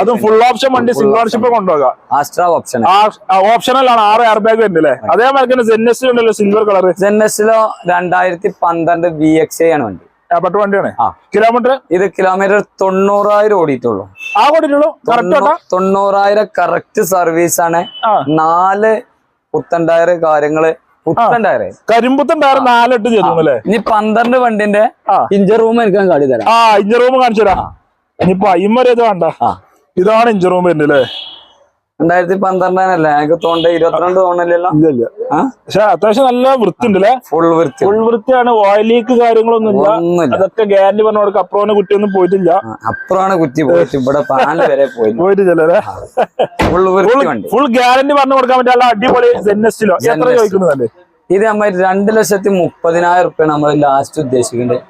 അതും ഫുൾ ഓപ്ഷൻ വണ്ടി സിംഗിൾ ഓണർഷിപ്പ് കൊണ്ടുപോകാം. ആസ്ട്ര ഓപ്ഷൻ ആറ് എയർ ബാഗ് വരുന്നത് അല്ലേ അതേമാതിരി തന്നെ ജെൻഎസ് ഉണ്ടല്ലോ സിൽവർ കളർ ജെന്നസിലോ രണ്ടായിരത്തി പന്ത്രണ്ട് ബി എക്സ് ആണ് വണ്ടി. പെട്ട വണ്ടിയാണ്. കിലോമീറ്റർ ഇത് കിലോമീറ്റർ തൊണ്ണൂറായിരം ഓടിയിട്ടുള്ളൂ. ആ ഓടിയിട്ടുള്ളൂ? തൊണ്ണൂറായിരം കറക്റ്റ് സർവീസ് ആണ്. നാല് പുത്തൻ ടയർ കാര്യങ്ങൾ കരിമ്പുത്തൻ ടയർ നാലെട്ട് ചെയ്തു അല്ലേ? ഇനി പന്ത്രണ്ട് വണ്ടിന്റെ. ഇഞ്ചർ റൂം എനിക്ക് കാണി തരാം ആ ഇഞ്ചർ റൂം കാണിച്ചു തരാം ഇനിയിപ്പോ അയ്യമ്മ ഇത് വേണ്ട ഇതാണ് ഇഞ്ചർ റൂം വരുന്നത് അല്ലേ? രണ്ടായിരത്തി പന്ത്രണ്ടിനല്ലേ ഞങ്ങൾക്ക് തോണ്ട ഇരുപത്തിരണ്ട് ഇല്ല പക്ഷെ അത്യാവശ്യം നല്ല വൃത്തി ഉണ്ട് അല്ലേ ഫുൾ വൃത്തി. ഫുൾ വൃത്തിയാണ്. ഓയിൽ ലീക്ക് കാര്യങ്ങളൊന്നും ഇല്ല അതൊക്കെ ഗ്യാരണ്ടി പറഞ്ഞ കൊടുക്കുക അപ്പുറമാണ് കുറ്റിയൊന്നും പോയിട്ടില്ല. അപ്പുറമാണ് കുറ്റി പോയിട്ട് ഇവിടെ പാൽ വരെ പോയി പോയിട്ടില്ലല്ലേ? ഫുൾ ഗ്യാരന്റി ഗ്യാരണ്ടി പറഞ്ഞു കൊടുക്കാൻ പറ്റിയ അടിപൊളി എത്ര. ചോദിക്കുന്നതല്ലേ? ഇത് നമ്മൾ രണ്ട് ലക്ഷത്തി മുപ്പതിനായിരം റുപ്യാണ് നമ്മൾ ലാസ്റ്റ് ഉദ്ദേശിക്കുന്നത്.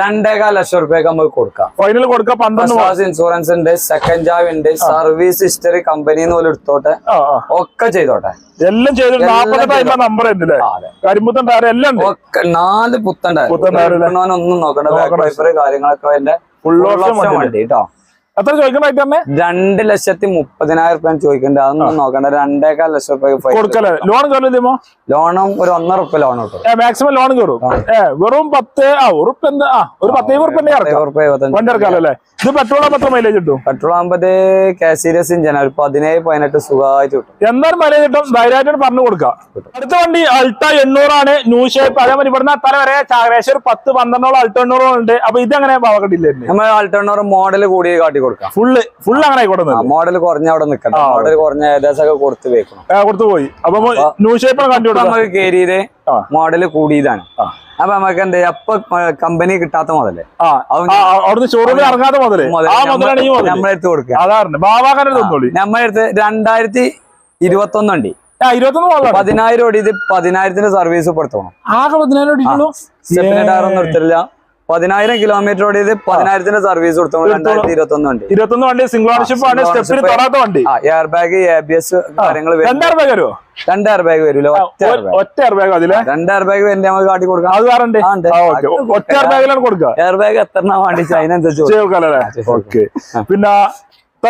രണ്ടേകാൽ ലക്ഷം റുപ്യക്ക് നമ്മൾ കൊടുക്കാം. ഫൈനൽ കൊടുക്കുക പന്ത്രണ്ട് ഇൻഷുറൻസ് ഉണ്ട് സെക്കൻഡ് ജാവ് ഉണ്ട് സർവീസ് ഹിസ്റ്ററി കമ്പനിന്ന് പോലെ എടുത്തോട്ടെ. ഒക്കെ ചെയ്തോട്ടെ. എല്ലാം ചെയ്തിട്ട് നമ്പർ ഒക്കെ നാല് പുത്തൻ ഒന്നും നോക്കണ്ട. കാര്യങ്ങളൊക്കെ അതിന്റെ ഫുൾ ഓപ്ഷൻ വണ്ടി കേട്ടോ. എത്ര ചോദിക്കണ്ട റേറ്റ് രണ്ട് ലക്ഷത്തി മുപ്പതിനായിരം റുപ്യ ചോദിക്കണ്ട. അതൊന്നും നോക്കണ്ട. രണ്ടേക്കാൽ ലക്ഷം റുപ്യ കൊടുക്കല്ലേ? ലോൺ കയറില്ലമോ ലോണും ഒരു ഒന്നര റുപ്യ ലോൺ കിട്ടും മാക്സിമം ലോൺ കയറും. വെറും പത്ത് ആ ഉറുപ്പ് എന്താ? ഒരു പത്ത് ഉറുപ്പ് തന്നെ ഇറക്കാം. റുപ്യ ഇരുപത്തഞ്ച് വണ്ടി ഇറക്കാമല്ലോ അല്ലേ? ഇത് പെട്രോൾ എത്ര മൈലേജ് കിട്ടും? പെട്രോൾ ആകുമ്പോ കെ സീരിയസ് ഇഞ്ചാണ് ഒരു പതിനേഴ് പതിനെട്ട് സുഖമായിട്ട് കിട്ടും. എന്തായാലും മൈലേജ് കിട്ടും. ധൈര്യമായിട്ട് പറഞ്ഞു കൊടുക്കാം. അടുത്ത വണ്ടി അൾട്ട എണ്ണൂറാണ്. ന്യൂ ഷേപ്പ് അതേമാതിരി ഇവിടുന്ന് അത്ര വരെ ഏകദേശം ഒരു പത്ത് പന്ത്രണ്ടോളം അൾട്ട എണ്ണൂറോളം ഉണ്ട്. അപ്പൊ ഇത് ഇതെങ്ങനെ പാവക്കട്ടില്ലായിരുന്നു നമ്മൾ അൾട്ട എണ്ണൂറ് മോഡൽ കൂടി കാട്ടി കൊടുക്കാം. ഫുള്ള് ഫുള്ള് അങ്ങനെ കൊടുക്കുന്നത്. മോഡൽ കുറഞ്ഞ അവിടെ നിൽക്കണം മോഡൽ കുറഞ്ഞ ഏകദേശം കൊടുത്ത് വെക്കണം. കൊടുത്തു പോയി. അപ്പൊ ന്യൂ ഷേപ്പ് കണ്ടു നമുക്ക് കയറിയത്. മോഡൽ കൂടിയതാണ്. അപ്പൊ നമുക്ക് എന്താ അപ്പൊ കമ്പനി കിട്ടാത്ത മുതലേ അവിടുന്ന് ഷോറൂമിൽ ഇറങ്ങാത്ത മുതൽ നമ്മളെടുത്ത് കൊടുക്കുക. നമ്മളെടുത്ത് രണ്ടായിരത്തി ഇരുപത്തി ഒന്നുണ്ട് പതിനായിരം ഓടി ഇത് പതിനായിരത്തിന്റെ സർവീസ് പെടുത്തണം ആകെ പതിനായിരം ടയർ ഒന്നും എടുത്തില്ല പതിനായിരം കിലോമീറ്റർ ഓടിയത് പതിനായിരത്തിന്റെ സർവീസ് കൊടുത്തോളൂ രണ്ടായിരത്തി ഇരുപത്തി ഒന്ന് ഉണ്ട് ഇരുപത്തൊന്ന് വണ്ടി സിംഗിൾ ഓണർഷിപ്പ് ആണ്. തൊടാത്ത വണ്ടി. Air bag A B S കാര്യങ്ങൾ വരുമോ രണ്ട് എയർ ബാഗ് വരില്ല ഒറ്റ എയർ ബാഗ് അതിലെ? രണ്ട് എയർ ബാഗ് വരുന്ന നമുക്ക് കാട്ടി കൊടുക്കാം. അത്. ഒറ്റ എയർ ബാഗിലാണ് കൊടുക്കുക എയർ ബാഗ് എത്ര വേണ്ടി അതിനനുസരിച്ച് ഓക്കെ. പിന്നെ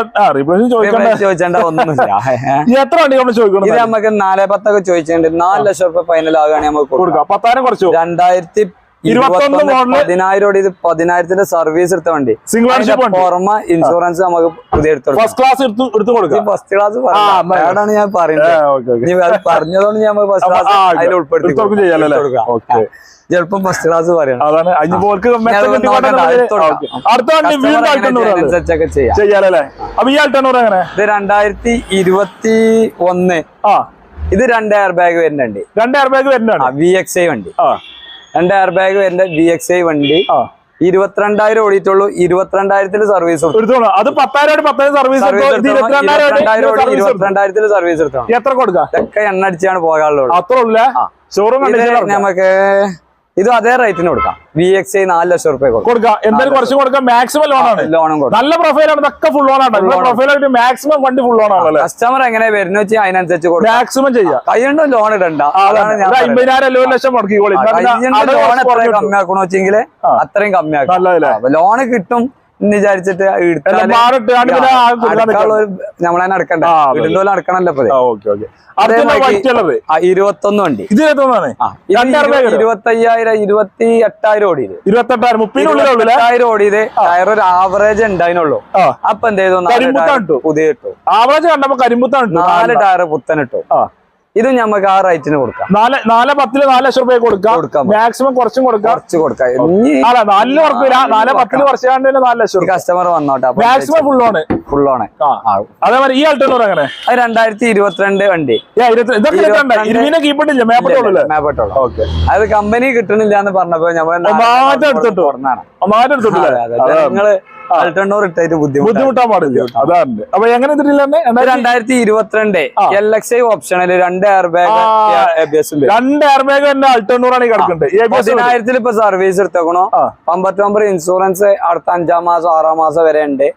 എത്ര വണ്ടി നമ്മൾ ചോദിക്കണം ഇത് നമുക്ക് നാല് പത്തൊക്കെ ചോദിച്ചിട്ടുണ്ട്. നാല് ലക്ഷം റുപ്യ ഫൈനൽ ആകുകയാണെങ്കിൽ നമുക്ക് കൊടുക്കാം. കൊടുക്കാം. പത്തായിരം കുറച്ചു. രണ്ടായിരത്തി ഇരുപത്തൊന്ന് മോഡൽ പതിനായിരം ഓടി ഇത് പതിനായിരത്തിന്റെ സർവീസ് എടുത്ത വണ്ടി. സിംഗിൾ ഓണർഷിപ്പ് പുറമെ ഇൻഷുറൻസ് നമുക്ക് പുതിയ എടുത്തു ഫസ്റ്റ് ക്ലാസ് എടുത്തു കൊടുക്കാം. ഫസ്റ്റ് ക്ലാസ് അതാണ് ഞാൻ പറയുന്നത്. അത് പറഞ്ഞതുകൊണ്ട് ഞാൻ ഫസ്റ്റ് ക്ലാസ് അതിൽ ഉൾപ്പെടുത്തി? കൊടുക്കാം. ചിലപ്പം ഫസ്റ്റ് ക്ലാസ് പറയണം. എങ്ങനെ? ഇത് രണ്ടായിരത്തി ഇരുപത്തി ഒന്ന് ഇത് രണ്ട് എയർ ബാഗ് വരുന്നുണ്ട് രണ്ട് എയർ ബാഗ് വരുന്നുണ്ട് വി എക്സ് ഐ വണ്ടി. രണ്ട് എയർ ബാഗ് വരുന്ന വി എക്സ് ഐ വണ്ടി. ഇരുപത്തിരണ്ടായിരം ഓടിയിട്ടുള്ളൂ. ഇരുപത്തിരണ്ടായിരത്തിൽ സർവീസ് അത് പത്തായിരം സർവീസ് സർവീസ് ഇരുപത്തിരണ്ടായിരം സർവീസ് ഇരുപത്തിരണ്ടായിരത്തിൽ സർവീസ് എടുക്കണം എത്ര കൊടുക്കാം? ഒക്കെ എണ്ണ അടിച്ചാണ് പോകാനുള്ളത്. അത്ര നമുക്ക് ഇത് അതേ റേറ്റിന് കൊടുക്കാം. വി എക്സ് ഐ നാല് ലക്ഷം റുപ്യ കൊടുക്കാം. എന്തായാലും കുറച്ച് കൊടുക്കാം. മാക്സിമം ലോണാണ് ആണ്. ലോണും നല്ല പ്രൊഫൈലാണ് ഇതൊക്കെ ഫുൾ ലോണാണ് ആണ്. പ്രൊഫൈലായിട്ട് മാക്സിമം വണ്ടി ഫുൾ ലോണാണ് കസ്റ്റമർ എങ്ങനെ വരുന്ന വെച്ചാൽ അതിനനുസരിച്ച് കൊടുക്കാം. മാക്സിമം ചെയ്യാം. കയ്യുണ്ടോ ലോൺ ഇടണ്ട. അമ്പതിനായിരം ഒരു ലക്ഷം മുടക്കിക്കോളി. ലോൺ എത്ര കമ്മിയാക്കണോ വെച്ചെങ്കിൽ. അത്രയും കമ്മിയാക്കും. ലോണ് കിട്ടും. എന്ന് വിചാരിച്ചിട്ട് നമ്മളതിനെ അടക്കണ്ട. പോലെ അടക്കണല്ലോ ആ ഇരുപത്തൊന്ന് വണ്ടി. ഇരുപത്തയ്യായിരം ഇരുപത്തി അയ്യായിരം ഇരുപത്തി എട്ടായിരം ഓടിയത് ഇരുപത്തെട്ടായിരം ഓടിയത് ടയർ ഒരു ആവറേജ് ഉണ്ടായിരുന്നുള്ളൂ അപ്പൊ എന്ത് ചെയ്തു? പുതിയ ഇട്ടു. ആവറേജ് കണ്ടപ്പോ കരിമ്പുത്താണ്. നാല് ടയർ പുത്തൻ ഇട്ടു. ആ. ഇത് ഞമ്മക്ക് ആ റേറ്റിന് കൊടുക്കാം. നാല് നാല് പത്തിൽ നാല് ലക്ഷം രൂപ കൊടുക്കാം. കൊടുക്കാം. മാക്സിമം കുറച്ചും കൊടുക്കാം. കുറച്ച് കൊടുക്കാം. അല്ല നാലിന് കുറപ്പില്ല നാല് പത്തിൽ കുറച്ചാണ്ട് നാല് ലക്ഷം കസ്റ്റമർ വന്നോട്ടെ. മാക്സിമം ഫുൾ ആണ് ഫുൾ ഓണേ ആ. അതേമാതിരി ഈ ആൾട്ടോ അങ്ങനെ അത് രണ്ടായിരത്തി ഇരുപത്തിരണ്ട് വണ്ടി അത് കമ്പനി കിട്ടണില്ല എന്ന് പറഞ്ഞപ്പോ നമ്മൾ ഒന്നാമത്തെ എടുത്തിട്ട്. ഒന്നായിട്ട് എടുത്തിട്ടില്ലേ നിങ്ങൾ അൾട്ടണ്ണൂർ ഇട്ടായിട്ട് ബുദ്ധിമുട്ട് ബുദ്ധിമുട്ടാൻ പാടില്ല. അതാണ്. അപ്പൊ എങ്ങനെ? രണ്ടായിരത്തി- ഇരുപത്തിരണ്ട്. എൽ എക്സ് ഐ ഓപ്ഷനിൽ രണ്ട് എയർ ബാഗ് രണ്ട് എയർ ബാഗ് തന്നെ അൾട്ടെണ്ണൂറാണ് കിടക്കുന്നത് പതിനായിരത്തിൽ ഇപ്പൊ സർവീസ് എടുത്തേക്കണോ. പമ്പത്തൊമ്പത് ഇൻഷുറൻസ് അടുത്ത അഞ്ചാം മാസം ആറാം മാസം വരെ ഉണ്ട്.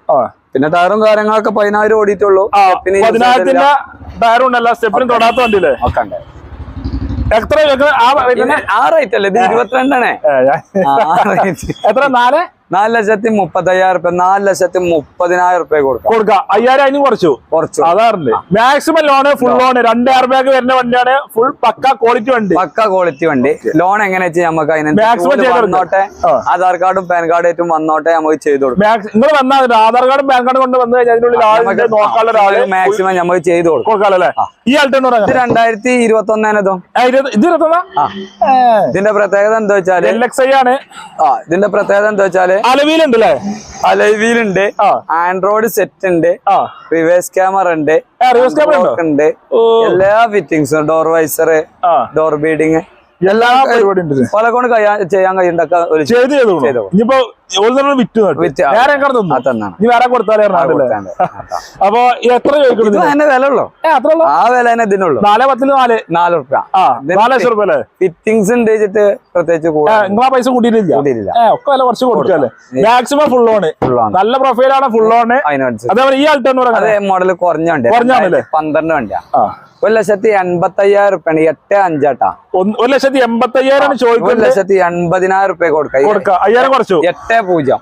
പിന്നെ ടയറും കാര്യങ്ങളൊക്കെ പതിനായിരം ഓടിയിട്ടുള്ളൂ. പിന്നെ പതിനായിരത്തിന്റെ ടയറും ഉണ്ടല്ലോ സ്റ്റെപ്പിനും തൊടാത്ത വണ്ടിയില്ലേ? ഒക്കെ ഉണ്ട്. എത്ര ആ റേറ്റ് അല്ലേ? ഇത് ഇരുപത്തിരണ്ടാണേ. എത്ര നാല്? നാല് ലക്ഷത്തി മുപ്പത്തയ്യായിരം റുപ്യ നാല് ലക്ഷത്തി മുപ്പതിനായിരം റുപ്യ കൊടുക്കാം. കൊടുക്കാം. അയ്യായിരം അതിന് കുറച്ചു. കുറച്ചു. അതാറുണ്ട് മാക്സിമം ലോണ് ഫുൾ ലോണ് രണ്ട് എയർ ബാഗ് വരുന്ന വണ്ടിയാണ് ഫുൾ പക്ക ക്വാളിറ്റി വണ്ടി. പക്ക ക്വാളിറ്റി വണ്ടി. ലോൺ എങ്ങനെ വെച്ചാൽ നമുക്ക് അതിന് അതിനനുസരിച്ച്. വന്നോട്ടെ? ആധാർ കാർഡും പാൻ കാർഡും ആയിട്ടും വന്നോട്ടെ നമുക്ക് ചെയ്തു കൊടുക്കാം. നിങ്ങൾ വന്നാൽ. ആധാർ കാർഡും പാൻ കാർഡും കൊണ്ട് വന്നു കഴിഞ്ഞാൽ അതിനുള്ളിൽ മാക്സിമം നമുക്ക് ചെയ്ത് കൊടുക്കും. ഈ ഇത് രണ്ടായിരത്തി ഇരുപത്തി ഒന്നേനതും ഇതിന്റെ പ്രത്യേകത എന്താ വെച്ചാൽ ഇതിന്റെ പ്രത്യേകത എന്താ വെച്ചാൽ അലവിയിലുണ്ട്. അല്ലേ അലവിയിലുണ്ട് ആൻഡ്രോയിഡ് സെറ്റ് ഉണ്ട്. റിവേഴ്സ് ക്യാമറ ഉണ്ട്? റിവേഴ്സ് ക്യാമറ ഉണ്ട് എല്ലാ ഫിറ്റിങ്സും ഡോർ വൈസർ ഡോർ ബീഡിങ് എല്ലാ പരിപാടി ഉണ്ട്. ഇതിന്. കൊണ്ട് ചെയ്യാൻ കഴിയുന്നൊക്കെ ഒരു ചെയ്ത് ചെയ്തു ചെയ്തോ. ഇനിയിപ്പോ ഓൾറെഡി വിറ്റ് നട്ടു. വിറ്റ്, ആ. വേറെ എങ്ങനെ തന്നു. അതെന്നാണ് ഇനി വേറെ കൊടുത്താലേ അറിയാണ്ടല്ലേ അപ്പൊ എത്ര ചോദിക്കണം ഇത് ഇതിന്? തന്നെ വില ഉള്ളൂ ഏ അത്ര ഉള്ളൂ? ആ വില തന്നെ ഇതിനുള്ളൂ. നാല് പത്തിന് നാല്? നാല് റുപ്യ ആ നാല് ലക്ഷം റുപ്യ അല്ലേ? ഫിറ്റിങ്സ് ഉണ്ട് വെച്ചിട്ട് പ്രത്യേകിച്ച് ഏ, കൂടുതൽ നിങ്ങളാ പൈസ കൂട്ടിയിട്ടില്ല? കൂട്ടിയിട്ടില്ല. ഏ ഒക്കെ വില കുറച്ച് കൊടുക്കല്ലേ മാക്സിമം ഫുൾ ഓണ് ഫുള്ളാണ് നല്ല പ്രൊഫൈലാണ് ഫുൾ അതിനനുസരിച്ച്. അതേപോലെ ഈ ആൾട്ടെന്ന് പറഞ്ഞാൽ മോഡൽ കുറഞ്ഞ വണ്ടി കുറഞ്ഞ വണ്ടി അല്ലേ? പന്ത്രണ്ട് വണ്ടിയാ. ഒരു ലക്ഷത്തി എൺപത്തി അയ്യായിരം റുപ്യാണ് എട്ട് അഞ്ചാട്ടാ. ഒരു ലക്ഷത്തി എൺപത്തി അയ്യായിരം ഒരു ചോദിക്കുന്നത് ലക്ഷത്തി എൺപതിനായിരം റുപ്യ കൊടുക്കാം. കൊടുക്ക. അയ്യായിരം കുറച്ചു. എട്ട് പൂജ്യം.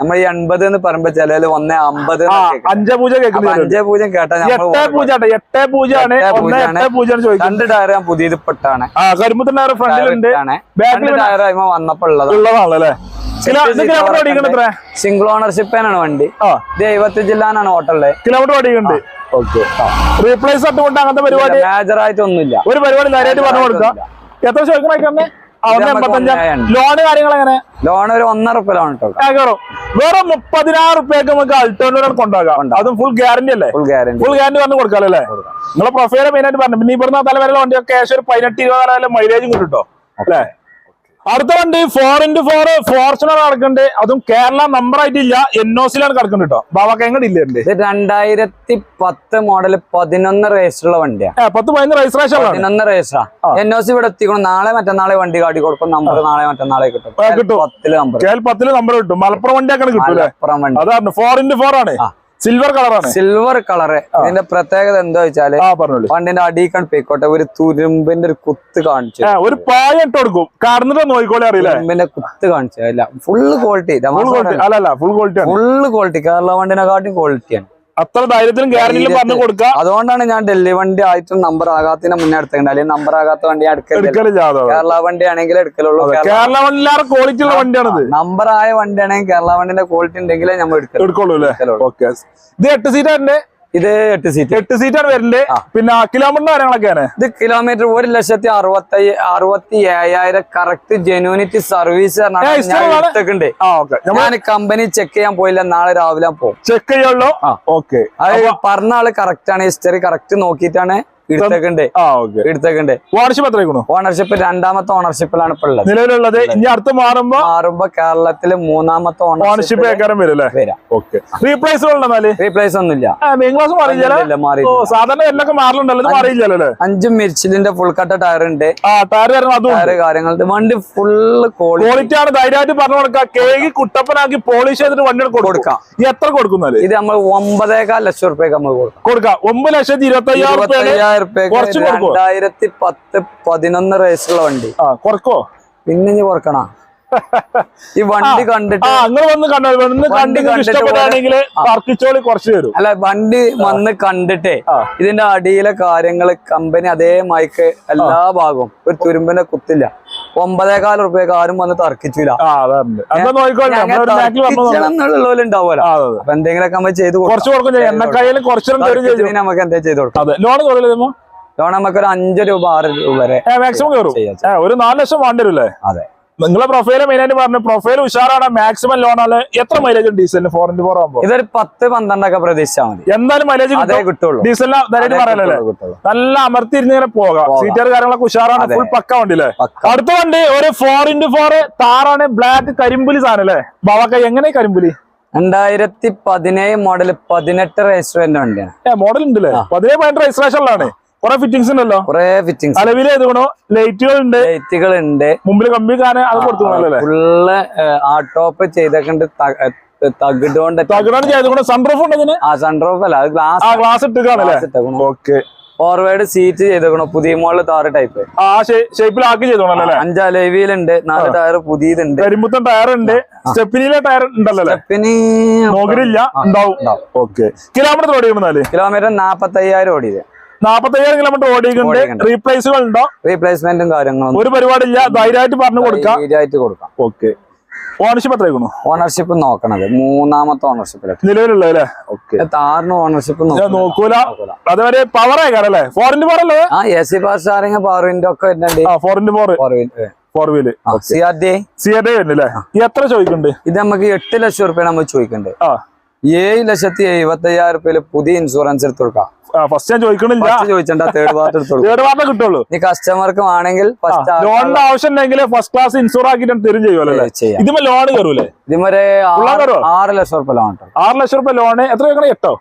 നമ്മൾ ഈ എൺപത് എന്ന് പറയുമ്പോ ചില ഒന്ന് അമ്പത് അഞ്ച് അഞ്ചേ പൂജ കേൾക്കുന്നത് അഞ്ചേ പൂജ്യം കേട്ടാ എട്ട് നമ്മൾ പൂജ എട്ട് ചോദിക്കുന്നത് രണ്ട് ടയർ ഞാൻ പുതിയത് പെട്ടാണ് കരിമ്പത്തിന്റെ ഫ്രണ്ടിലുണ്ട്. ബാക്കിൽ ടയർ വന്നപ്പോ ഉള്ളത് ഉള്ളതാണല്ലേ? കിലോമീറ്റർ ഓണർഷിപ്പ് എത്ര സിംഗിൾ ഓണർഷിപ്പാണ് വണ്ടി. ആ. ഇത് എഴുപത്തി ജില്ലാനാണ് ഹോട്ടലിൽ കിലോമീറ്റർ ഓടിക്കുന്നുണ്ട്. ഓക്കെ റീപ്ലേസ് കൊണ്ട് അങ്ങനത്തെ പരിപാടി? മേജർ ആയിട്ടൊന്നുമില്ല ഒരു പരിപാടി നേരായിട്ട് പറഞ്ഞു കൊടുക്കാം എത്ര ചോദിക്കണേ ലോണ് കാര്യങ്ങൾ എങ്ങനെ? ലോൺ ഒരു ഒന്നര റുപ്യ ലോൺ ഇട്ടോ. വേറെ മുപ്പതിനായിരം റുപ്യക്ക് നമുക്ക് അൾട്ടോണിയർ കൊണ്ടാകാം അതും ഫുൾ ഗ്യാരണ്ടി അല്ലേ? ഫുൾ ഗ്യാരണ്ടി ഫുൾ ഗ്യാരണ്ടി പറഞ്ഞു കൊടുക്കാം അല്ലേ? നിങ്ങളെ പ്രൊഫൈൽ മെയിൻ ആയിട്ട് പറഞ്ഞു. പിന്നെ ഇവിടുന്ന് തലവരെ വണ്ടിയൊക്കെ ക്യാഷ് ഒരു പതിനെട്ട് ഇരുപതായാലും മൈലേജും കിട്ടും അല്ലേ? അടുത്ത വണ്ടി ഫോർ ഇന്റു ഫോർ ഫോർച്യൂണർ കിടക്കുന്നുണ്ട് അതും കേരള നമ്പർ ആയിട്ടില്ല. എൻ ഒ സിയിലാണ് കിടക്കുന്നുണ്ട് കേട്ടോ ഇത് രണ്ടായിരത്തി പത്ത് മോഡൽ പതിനൊന്ന് രജിസ്റ്ററുള്ള വണ്ടിയാ. ഏ, പത്ത് പതിനൊന്ന് രജിസ്ട്രേഷൻ പതിനൊന്ന് എൻ ഒ സി ഇവിടെ എത്തിക്കണം. നാളെ മറ്റന്നാളെ വണ്ടി കാട്ടി കൊടുക്കും. നമ്പർ നാളെ മറ്റന്നാളെ കിട്ടും. പത്തിൽ നമ്പർ പത്തിൽ നമ്പർ കിട്ടും. മലപ്പുറം വണ്ടിയാക്കണം കിട്ടും അതാണ്. ഫോർ ഇന്റു ഫോർ ആണ്. സിൽവർ കളറാണ് സിൽവർ കളറ് ഇതിന്റെ പ്രത്യേകത എന്താ വെച്ചാൽ പണ്ടിന്റെ അടീക്കൺ പോയിക്കോട്ടെ ഒരു തുരുമ്പിന്റെ ഒരു കുത്ത് കാണിച്ചു. ഒരു പായ ഇട്ട് കൊടുക്കും. കടന്നിട്ട് നോക്കിക്കോളെ അറിയില്ല? തുരുമ്പിന്റെ കുത്ത് കാണിച്ചു. അല്ല full quality full quality full quality ആണ്. ഫുള്ള് ക്വാളിറ്റി കേരള വണ്ടിനെക്കാട്ടും ക്വാളിറ്റിയാണ് അത്ര ധൈര്യത്തിലും ഗ്യാരണ്ടിയിലും പറഞ്ഞു കൊടുക്ക. അതുകൊണ്ടാണ് ഞാൻ ഡൽഹി വണ്ടി ആയിട്ടും നമ്പർ ആകാത്തതിന് മുന്നേ എടുത്തേണ്ട അല്ലെങ്കിൽ നമ്പർ ആകാത്ത വണ്ടി കേരള വണ്ടി ആണെങ്കിൽ എടുക്കലുള്ളൂ കേരള വണ്ടി ക്വാളിറ്റി ഉള്ള വണ്ടിയാണത്. നമ്പർ ആയ വണ്ടിയാണെങ്കിൽ കേരള വണ്ടിന്റെ ക്വാളിറ്റി ഉണ്ടെങ്കിലേ നമ്മൾ എടുക്കുള്ളൂ ഇത് എട്ട് സീറ്റാണ് ഇത് എട്ട് സീറ്റ് എട്ട് സീറ്റാണ് വരുന്നത് പിന്നെ കിലോമീറ്റർ കാര്യങ്ങളൊക്കെയാണ്? ഇത് കിലോമീറ്റർ ഒരു ലക്ഷത്തി അറുപത്തി അറുപത്തി ഏഴായിരം കറക്റ്റ് ജെനുവിനിറ്റി സർവീസ് ഉണ്ട് ഞാൻ കമ്പനി ചെക്ക് ചെയ്യാൻ പോയില്ല നാളെ രാവിലെ പോകും ചെക്ക് ചെയ്യുള്ളൂ. ഓക്കെ. അത് പറഞ്ഞ ആൾ കറക്റ്റ് ആണ് ഹിസ്റ്ററി കറക്റ്റ് നോക്കിയിട്ടാണ് എടുത്തേക്കണ്ട്. ആ ഓക്കെ. എടുത്തേക്കണ്ട്. ഓണർഷിപ്പ് എത്രയ്ക്കണു ഓണർഷിപ്പ് രണ്ടാമത്തെ ഓണർഷിപ്പിലാണ് ഇപ്പൊ ഉള്ളത്. നിലവിലുള്ളത് ഇനി അടുത്ത് മാറുമ്പോ? മാറുമ്പോ കേരളത്തിൽ മൂന്നാമത്തെ ഓണർഷിപ്പ് ഓണർഷിപ്പ് കേൾക്കാനും വരും അല്ലേ? വരാം. ഓക്കെ. റീപ്ലേസ് റീപ്ലേസ് ഒന്നുമില്ല. ക്ലാസ് മാറിയില്ല മാറി സാധാരണ എല്ലാം മാറലുണ്ടല്ലോ. മാറിയില്ലല്ലോ അല്ലേ? അഞ്ചും മിർച്ചിലിന്റെ ഫുൾ കട്ട ടയർ ഉണ്ട്. ആ ടയർ ടയർ കാര്യങ്ങൾ വണ്ടി ഫുള്ള് ക്വാളിറ്റി ആണ് ധൈര്യമായിട്ട് പറഞ്ഞു കൊടുക്കാം കേക്ക് കുട്ടപ്പനാക്കി പോളിഷ് ചെയ്തിട്ട് വണ്ടി കൊടുക്കാം. കൊടുക്കാം. എത്ര കൊടുക്കുന്നാൽ ഇത് നമ്മൾ ഒമ്പതേകാൽ ലക്ഷം റുപ്യക്ക് നമ്മൾ കൊടുക്കാം. കൊടുക്കാം. ഒമ്പത് ലക്ഷത്തി ഇരുപത്തി അയ്യായിരം റുപ്യക്ക്? രണ്ടായിരത്തി പത്ത് പതിനൊന്ന് റേസുള്ള വണ്ടി. കുറക്കോ? പിന്നെ ഇനി കുറക്കണ ഈ വണ്ടി കണ്ടിട്ട് വണ്ടി അല്ല വണ്ടി വന്ന് കണ്ടിട്ടേ ഇതിന്റെ അടിയിലെ കാര്യങ്ങൾ കമ്പനി അതേ മൈക്ക് എല്ലാ ഭാഗവും ഒരു തുരുമ്പിന്റെ കുത്തില്ല. ഒമ്പതേകാൽ റുപ്യക്ക് ആരും വന്ന് തർക്കിച്ചില്ല. അപ്പൊ എന്തെങ്കിലുമൊക്കെ നമ്മൾ ചെയ്ത് കൊടുക്കാം. നമുക്ക് ചെയ്ത് കൊടുക്കാം? ലോൺ ലോൺ നമുക്ക് ഒരു അഞ്ച് രൂപ ആറ് രൂപ വരെ മാക്സിമം ഒരു നാല് ലക്ഷം വേണ്ടി വരും അതെ. നിങ്ങളെ പ്രൊഫൈൽ മെയിൻ ആയിട്ട് പറഞ്ഞു പ്രൊഫൈൽ ഉഷാറാണ് മാക്സിമം ലോൺ ആണ്. എത്ര മൈലേജ് ഉണ്ട് ഡീസലിന് ഫോർ ഇന്റു ഫോർ ആകുമ്പോൾ ഇതൊരു പത്ത് പന്ത്രണ്ടൊക്കെ പ്രതീക്ഷിച്ചാൽ മതി. എന്തായാലും മൈലേജ് കിട്ടുള്ളൂ. ഡീസലിന് ധൈര്യമായിട്ട് പറയാനല്ലേ. നല്ല അമർത്തിരുന്ന് ഇങ്ങനെ പോകാം. പോകാം. സീറ്റർ കാര്യങ്ങളൊക്കെ ഉഷാറാണ് ഫുൾ പക്ക വണ്ടി അല്ലേ? അടുത്ത വണ്ടി ഒരു ഫോർ ഇന്റു ഫോർ താറാണ് ബ്ലാക്ക് കരിമ്പുലി സാധനം അല്ലേ? ബാബാക്ക എങ്ങനെ കരിമ്പുലി? രണ്ടായിരത്തി പതിനേഴ് മോഡൽ പതിനെട്ട് രജിസ്ട്രേഷൻ വണ്ടിയാണ്. മോഡൽ ഉണ്ടല്ലേ? പതിനേഴ് പതിനെട്ട് രജിസ്ട്രേഷനിലാണ് കുറെ ഫിറ്റിംഗ്സ് ഉണ്ടല്ലോ. കുറെ ഫിറ്റിംഗ്സ് അലവിൽ ഏതുകൊണ്ടോ ലൈറ്റുകൾ ഉണ്ട്. ലൈറ്റുകൾ ഉണ്ട്. മുമ്പിൽ കമ്പി കാരണം അത് കൊടുത്തു ഫുള്ള് ആട്ടോപ്പ് ടോപ്പ് ചെയ്തേക്കണ്ട് തകിടോണ്ട് തകടാണ് ചെയ്തുകൊണ്ട് സൺറൂഫ് ഉണ്ട് ഇതിന്? ആ സൺറൂഫ് അല്ല അത് ആ ഗ്ലാസ് ഗ്ലാസ് ഇട്ടുകാണല്ലേ ഓക്കെ ഫോർവേഡ് സീറ്റ് ചെയ്തേക്കണു പുതിയ മോളിൽ താറ് ടൈപ്പ് ആ ഷേപ്പിലാക്കി ആക്കി അല്ലേ? അഞ്ച് നാല് ടയർ പുതിയതുണ്ട്. കരിമ്പുത്തൻ ടയർ ഉണ്ട്. സ്റ്റെപ്പിനിലെ ടയർ ഉണ്ടല്ലോ ഉണ്ടാവും. ഓക്കെ കിലോമീറ്റർ ഓടിക്കുന്നാൽ കിലോമീറ്റർ നാപ്പത്തി അയ്യായിരം ഓടിയത്. നാപ്പത്തയ്യായിരം കിലോമീറ്റർ ഓടിക്കുന്നുണ്ട്. റീപ്ലേസുകൾ ഉണ്ടോ റീപ്ലേസ്മെന്റും കാര്യങ്ങളും ഒരു പരിപാടിയില്ല ധൈര്യമായിട്ട് പറഞ്ഞു കൊടുക്കാം. ധൈര്യമായിട്ട് കൊടുക്കാം. ഓക്കെ ഓണർഷിപ്പ് എത്രയായിരുന്നു ഓണർഷിപ്പ് നോക്കണത്. മൂന്നാമത്തെ ഓണർഷിപ്പ് നിലവിലുള്ള അല്ലേ? ഓക്കെ താറിന് ഓണർഷിപ്പ് നോക്കൂല. അതുവരെ പവറേ കാരല്ലേ ഫോർ ഇന്റു ഫോർ അല്ലേ ആ A C power steering power window ഒക്കെ വരുന്നുണ്ട്. Four into four four four wheel C R D C A വരുന്നില്ലേ എത്ര ചോദിക്കുന്നുണ്ട്? ഇത് നമുക്ക് എട്ട് ലക്ഷം റുപ്യ നമ്മൾ ചോദിക്കണ്ടേ ആ. ഏഴ് ലക്ഷത്തി എഴുപത്തി അയ്യായിരം റുപ്യയിൽ പുതിയ ഇൻഷുറൻസ് എടുത്തു കൊടുക്കാം. ഫസ്റ്റ് ഞാൻ ചോദിക്കണില്ല. ഫസ്റ്റ് ചോദിച്ചണ്ട തേർഡ് പാർട്ട് തേർഡ് പാർട്ടേ കിട്ടുള്ളൂ. ഇനി കസ്റ്റമർക്ക് ആണെങ്കിൽ ഫസ്റ്റ് ലോണിന്റെ ആവശ്യം ഉണ്ടെങ്കിൽ ഫസ്റ്റ് ക്ലാസ് ഇൻഷൂർ ആക്കിയിട്ട് തരും ചെയ്യുമല്ലോ അല്ലേ? ചെയ്യാം. ലോൺ കയറൂലേ ഇതിമൊരു ആറ്? ലക്ഷം റുപ്യ ലോൺ ആറ് ലക്ഷം റുപ്യ ലോണ് എത്ര എട്ടോ?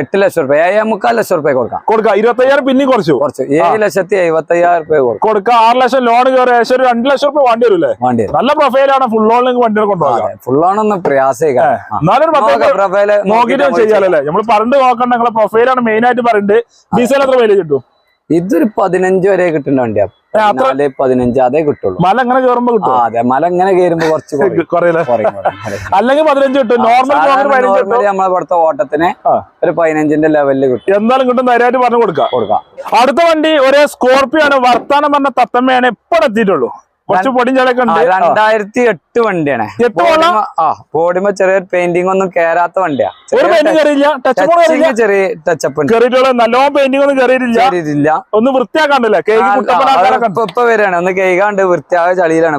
എട്ട് ലക്ഷം റുപ്യ ഏഴേ മുക്കാൽ ലക്ഷം റുപ്യ കൊടുക്കാം. കൊടുക്കാം. ഇരുപത്തയ്യായിരം പിന്നെ കുറച്ചു. കുറച്ച് ഏഴ് ലക്ഷത്തി എഴുപത്തി അയ്യായിരം റുപ്യ കൊടുക്കാം. കൊടുക്കാം. ആറ് ലക്ഷം ലോൺ കയറി ഏകദേശം ഒരു രണ്ട് ലക്ഷം റുപ്യ വേണ്ടി വരും വേണ്ടി വരും. നല്ല പ്രൊഫൈലാണ് ഫുൾ ലോൺ വണ്ടികൾ കൊണ്ടുപോകാം. ഫുൾ ലോൺ ഒന്നും പ്രൊഫൈൽ നോക്കിയിട്ട് ചെയ്യാലല്ലേ? നമ്മൾ പറഞ്ഞു നോക്കണ്ട. നിങ്ങളെ പ്രൊഫൈലാണ് മെയിൻ ആയിട്ട് പറയുന്നത്. ഡീസൽ എത്ര മൈലേജ് കിട്ടും? ഇതൊരു പതിനഞ്ച് വരെ കിട്ടുന്ന വണ്ടിയാ. പതിനാല് പതിനഞ്ച് അതേ കിട്ടുള്ളൂ. മല എങ്ങനെ കയറുമ്പോ കിട്ടും അതെ മല ഇങ്ങനെ കയറുമ്പോ കുറച്ച്. അല്ലെങ്കിൽ പതിനഞ്ച് കിട്ടും. നോർമൽ നമ്മളെ ഇവിടുത്തെ ഓട്ടത്തിന്. ഒരു പതിനഞ്ചിന്റെ ലെവലിൽ കിട്ടും. എന്തായാലും കിട്ടും ധൈര്യമായിട്ട് പറഞ്ഞു കൊടുക്കാം. കൊടുക്കാം. അടുത്ത വണ്ടി ഒരേ സ്കോർപ്പിയോ ആണ്. വർത്താനം പറഞ്ഞ തത്തമ്മയാണ് ഇപ്പൊ എത്തിയിട്ടുള്ളൂ. കുറച്ച് ആ, ഉണ്ട്. രണ്ടായിരത്തി എട്ട് വണ്ടിയാണ്. എട്ട്? ആ ബോഡിമ ചെറിയ പെയിന്റിംഗ് ഒന്നും കേറാത്ത വണ്ടിയാ. ഒരു കയറിയില്ല ചെറിയ ടച്ചപ്പ് ഉണ്ട്. കയറിയിട്ടുള്ള നല്ലോണം പെയിന്റിംഗ് ഒന്നും കയറിയിട്ടില്ല ഒന്ന് വൃത്തിയാക്കാണ്ടല്ലേ. ഇപ്പൊ വരികയാണ്. ഒന്ന് കേൾക്കാണ്ട് വൃത്തിയാക ചളിയിലാണ്.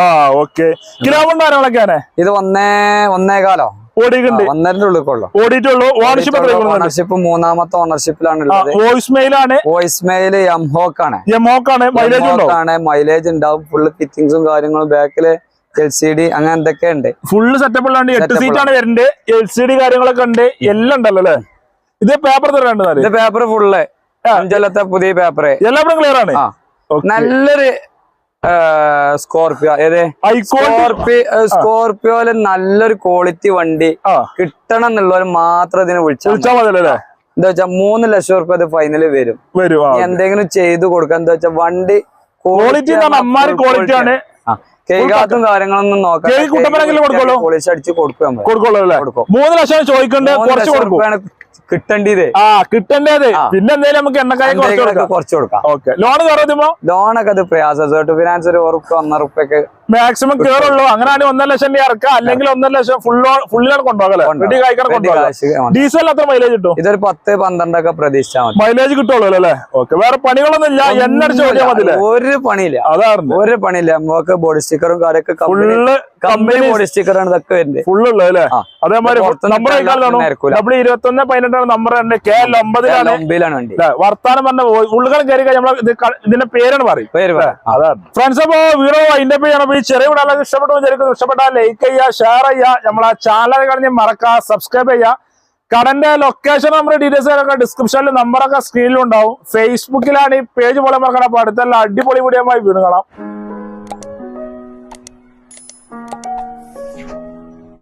ആ ഓക്കെ കിലോമീറ്റർ കാര്യങ്ങളൊക്കെയാണ് ഇത് ഒന്നേ ഒന്നേകാലോ ഓടിയിട്ടുണ്ട്. ഒന്നരന്റെ ഉള്ളിൽ കൊള്ളും. ഓടിയിട്ടുള്ളൂ. ഓണർഷിപ്പ് ഓണർഷിപ്പ് മൂന്നാമത്തെ ഓണർഷിപ്പിലാണ് വോയിസ് മെയിലാണ് വോയിസ് മെയിൽ എംഹോക്ക് ആണ്. എമോക്കാണ് മൈലേജ് ആണ്. മൈലേജ് ഉണ്ടാവും. ഫുള്ള് ഫിറ്റിങ്സും കാര്യങ്ങളും ബാക്കിൽ എൽ സി ഡി അങ്ങനെ എന്തൊക്കെ ഉണ്ട്. ഫുള്ള് സെറ്റപ്പ് ഉള്ളതാണ്. എട്ട് സീറ്റ് ആണ് വരുന്നത് എൽ സി ഡി കാര്യങ്ങളൊക്കെ ഉണ്ട്. എല്ലാം ഉണ്ടല്ലോ അല്ലേ? ഇത് പേപ്പർ തരാണ്ട് ഇത് പേപ്പർ ഫുള്ള് അഞ്ചല്ലത്തെ പുതിയ പേപ്പർ എല്ലാം ക്ലിയർ ആണ്. നല്ലൊരു സ്കോർപിയോ ഏത്? സ്കോർപിയോ സ്കോർപിയോയിൽ നല്ലൊരു ക്വാളിറ്റി വണ്ടി കിട്ടണം എന്നുള്ളവർ മാത്രം ഇതിനെ വിളിച്ചാൽ എന്താ വെച്ചാൽ മൂന്ന് ലക്ഷം റുപ്യ അത് ഫൈനൽ വരും. എന്തെങ്കിലും ചെയ്തു കൊടുക്കാം. എന്താ വെച്ചാൽ വണ്ടി ക്വാളിറ്റി ക്വാളിറ്റി ആണ്. കേകാത്തും കാര്യങ്ങളൊന്നും നോക്കാം പൊളിച്ചടിച്ച് കൊടുക്കും. മൂന്ന് ലക്ഷം ചോദിക്കണ്ടേ കിട്ടേണ്ടത്. ആ കിട്ടണ്ടേത്. പിന്നെ നമുക്ക് എണ്ണക്കായ കുറച്ച് കൊടുക്കാം. ഓക്കെ. ലോൺ കയറുമ്പോ ലോണൊക്കെ അത് പ്രയാസം. ഫിനാൻസ് ഒരു ഉറപ്പ് ഒന്നര റുപ്യൊക്കെ മാക്സിമം കേറുള്ളൂ അങ്ങനെയാണെങ്കിൽ ഒന്നര ലക്ഷം രൂപ ഇറക്കുക. അല്ലെങ്കിൽ ഒന്നര ലക്ഷം ഫുള്ളിലാണ് കൊണ്ടുപോകല്ലേ റെഡി കായ്ക്കാൻ കൊണ്ടുപോകാം ഡീസൽ അത്ര മൈലേജ് കിട്ടും ഇതൊരു പത്ത് പന്ത്രണ്ടൊക്കെ പ്രതീക്ഷിച്ചാൽ മതി. മൈലേജ് കിട്ടുള്ളൂ അല്ലേ? ഓക്കെ വേറെ പണികളൊന്നും ഇല്ല. എണ്ണടിച്ച് ചോദ്യം മതില്ലേ ഒരു പണിയില്ല. അതാണ് ഒരു പണിയില്ല. നമുക്ക് ബോഡി സ്റ്റിക്കറും കാര്യമൊക്കെ ഫുള്ള് കമ്പനി ബോഡി സ്റ്റിക്കറാണ് ഇതൊക്കെ വരുന്നത്. ഫുള്ളുള്ളത് അല്ലേ. അതേമാതിരി നമ്പർ. ഡബ്ല്യൂ ഇരുപത്തി ഒന്ന് പതിനെട്ടാണ് നമ്പർ ഉണ്ട്. കെ എൽ ഒമ്പതിലാണ്? വർത്താനം പറഞ്ഞ ഉള്ളുകളും കയറി കഴിഞ്ഞാൽ ഇതിന്റെ പേരാണ് പറയും ഫ്രണ്ട്സ് അപ്പോ വീറോ അതിന്റെ പേരാണ് ചെറിയ വീഡിയോ ഇഷ്ടപ്പെട്ടു വിചാരിക്കുന്നു. ഇഷ്ടപ്പെട്ടാൽ ലൈക്ക് ചെയ്യുക ഷെയർ ചെയ്യുക. നമ്മളെ ചാനൽ കഴിഞ്ഞ് മറക്കുക സബ്സ്ക്രൈബ് ചെയ്യുക. കടന്റെ ലൊക്കേഷൻ നമ്മുടെ ഡീറ്റെയിൽസ് ഒക്കെ ഡിസ്ക്രിപ്ഷനിൽ നമ്പറൊക്കെ സ്ക്രീനിലുണ്ടാവും ഫേസ്ബുക്കിലാണ് ഈ പേജ് പോലെ മറക്കണം അപ്പൊ അടുത്തെല്ലാം അടിപൊളി വീഡിയോ വീണ് കാണാം.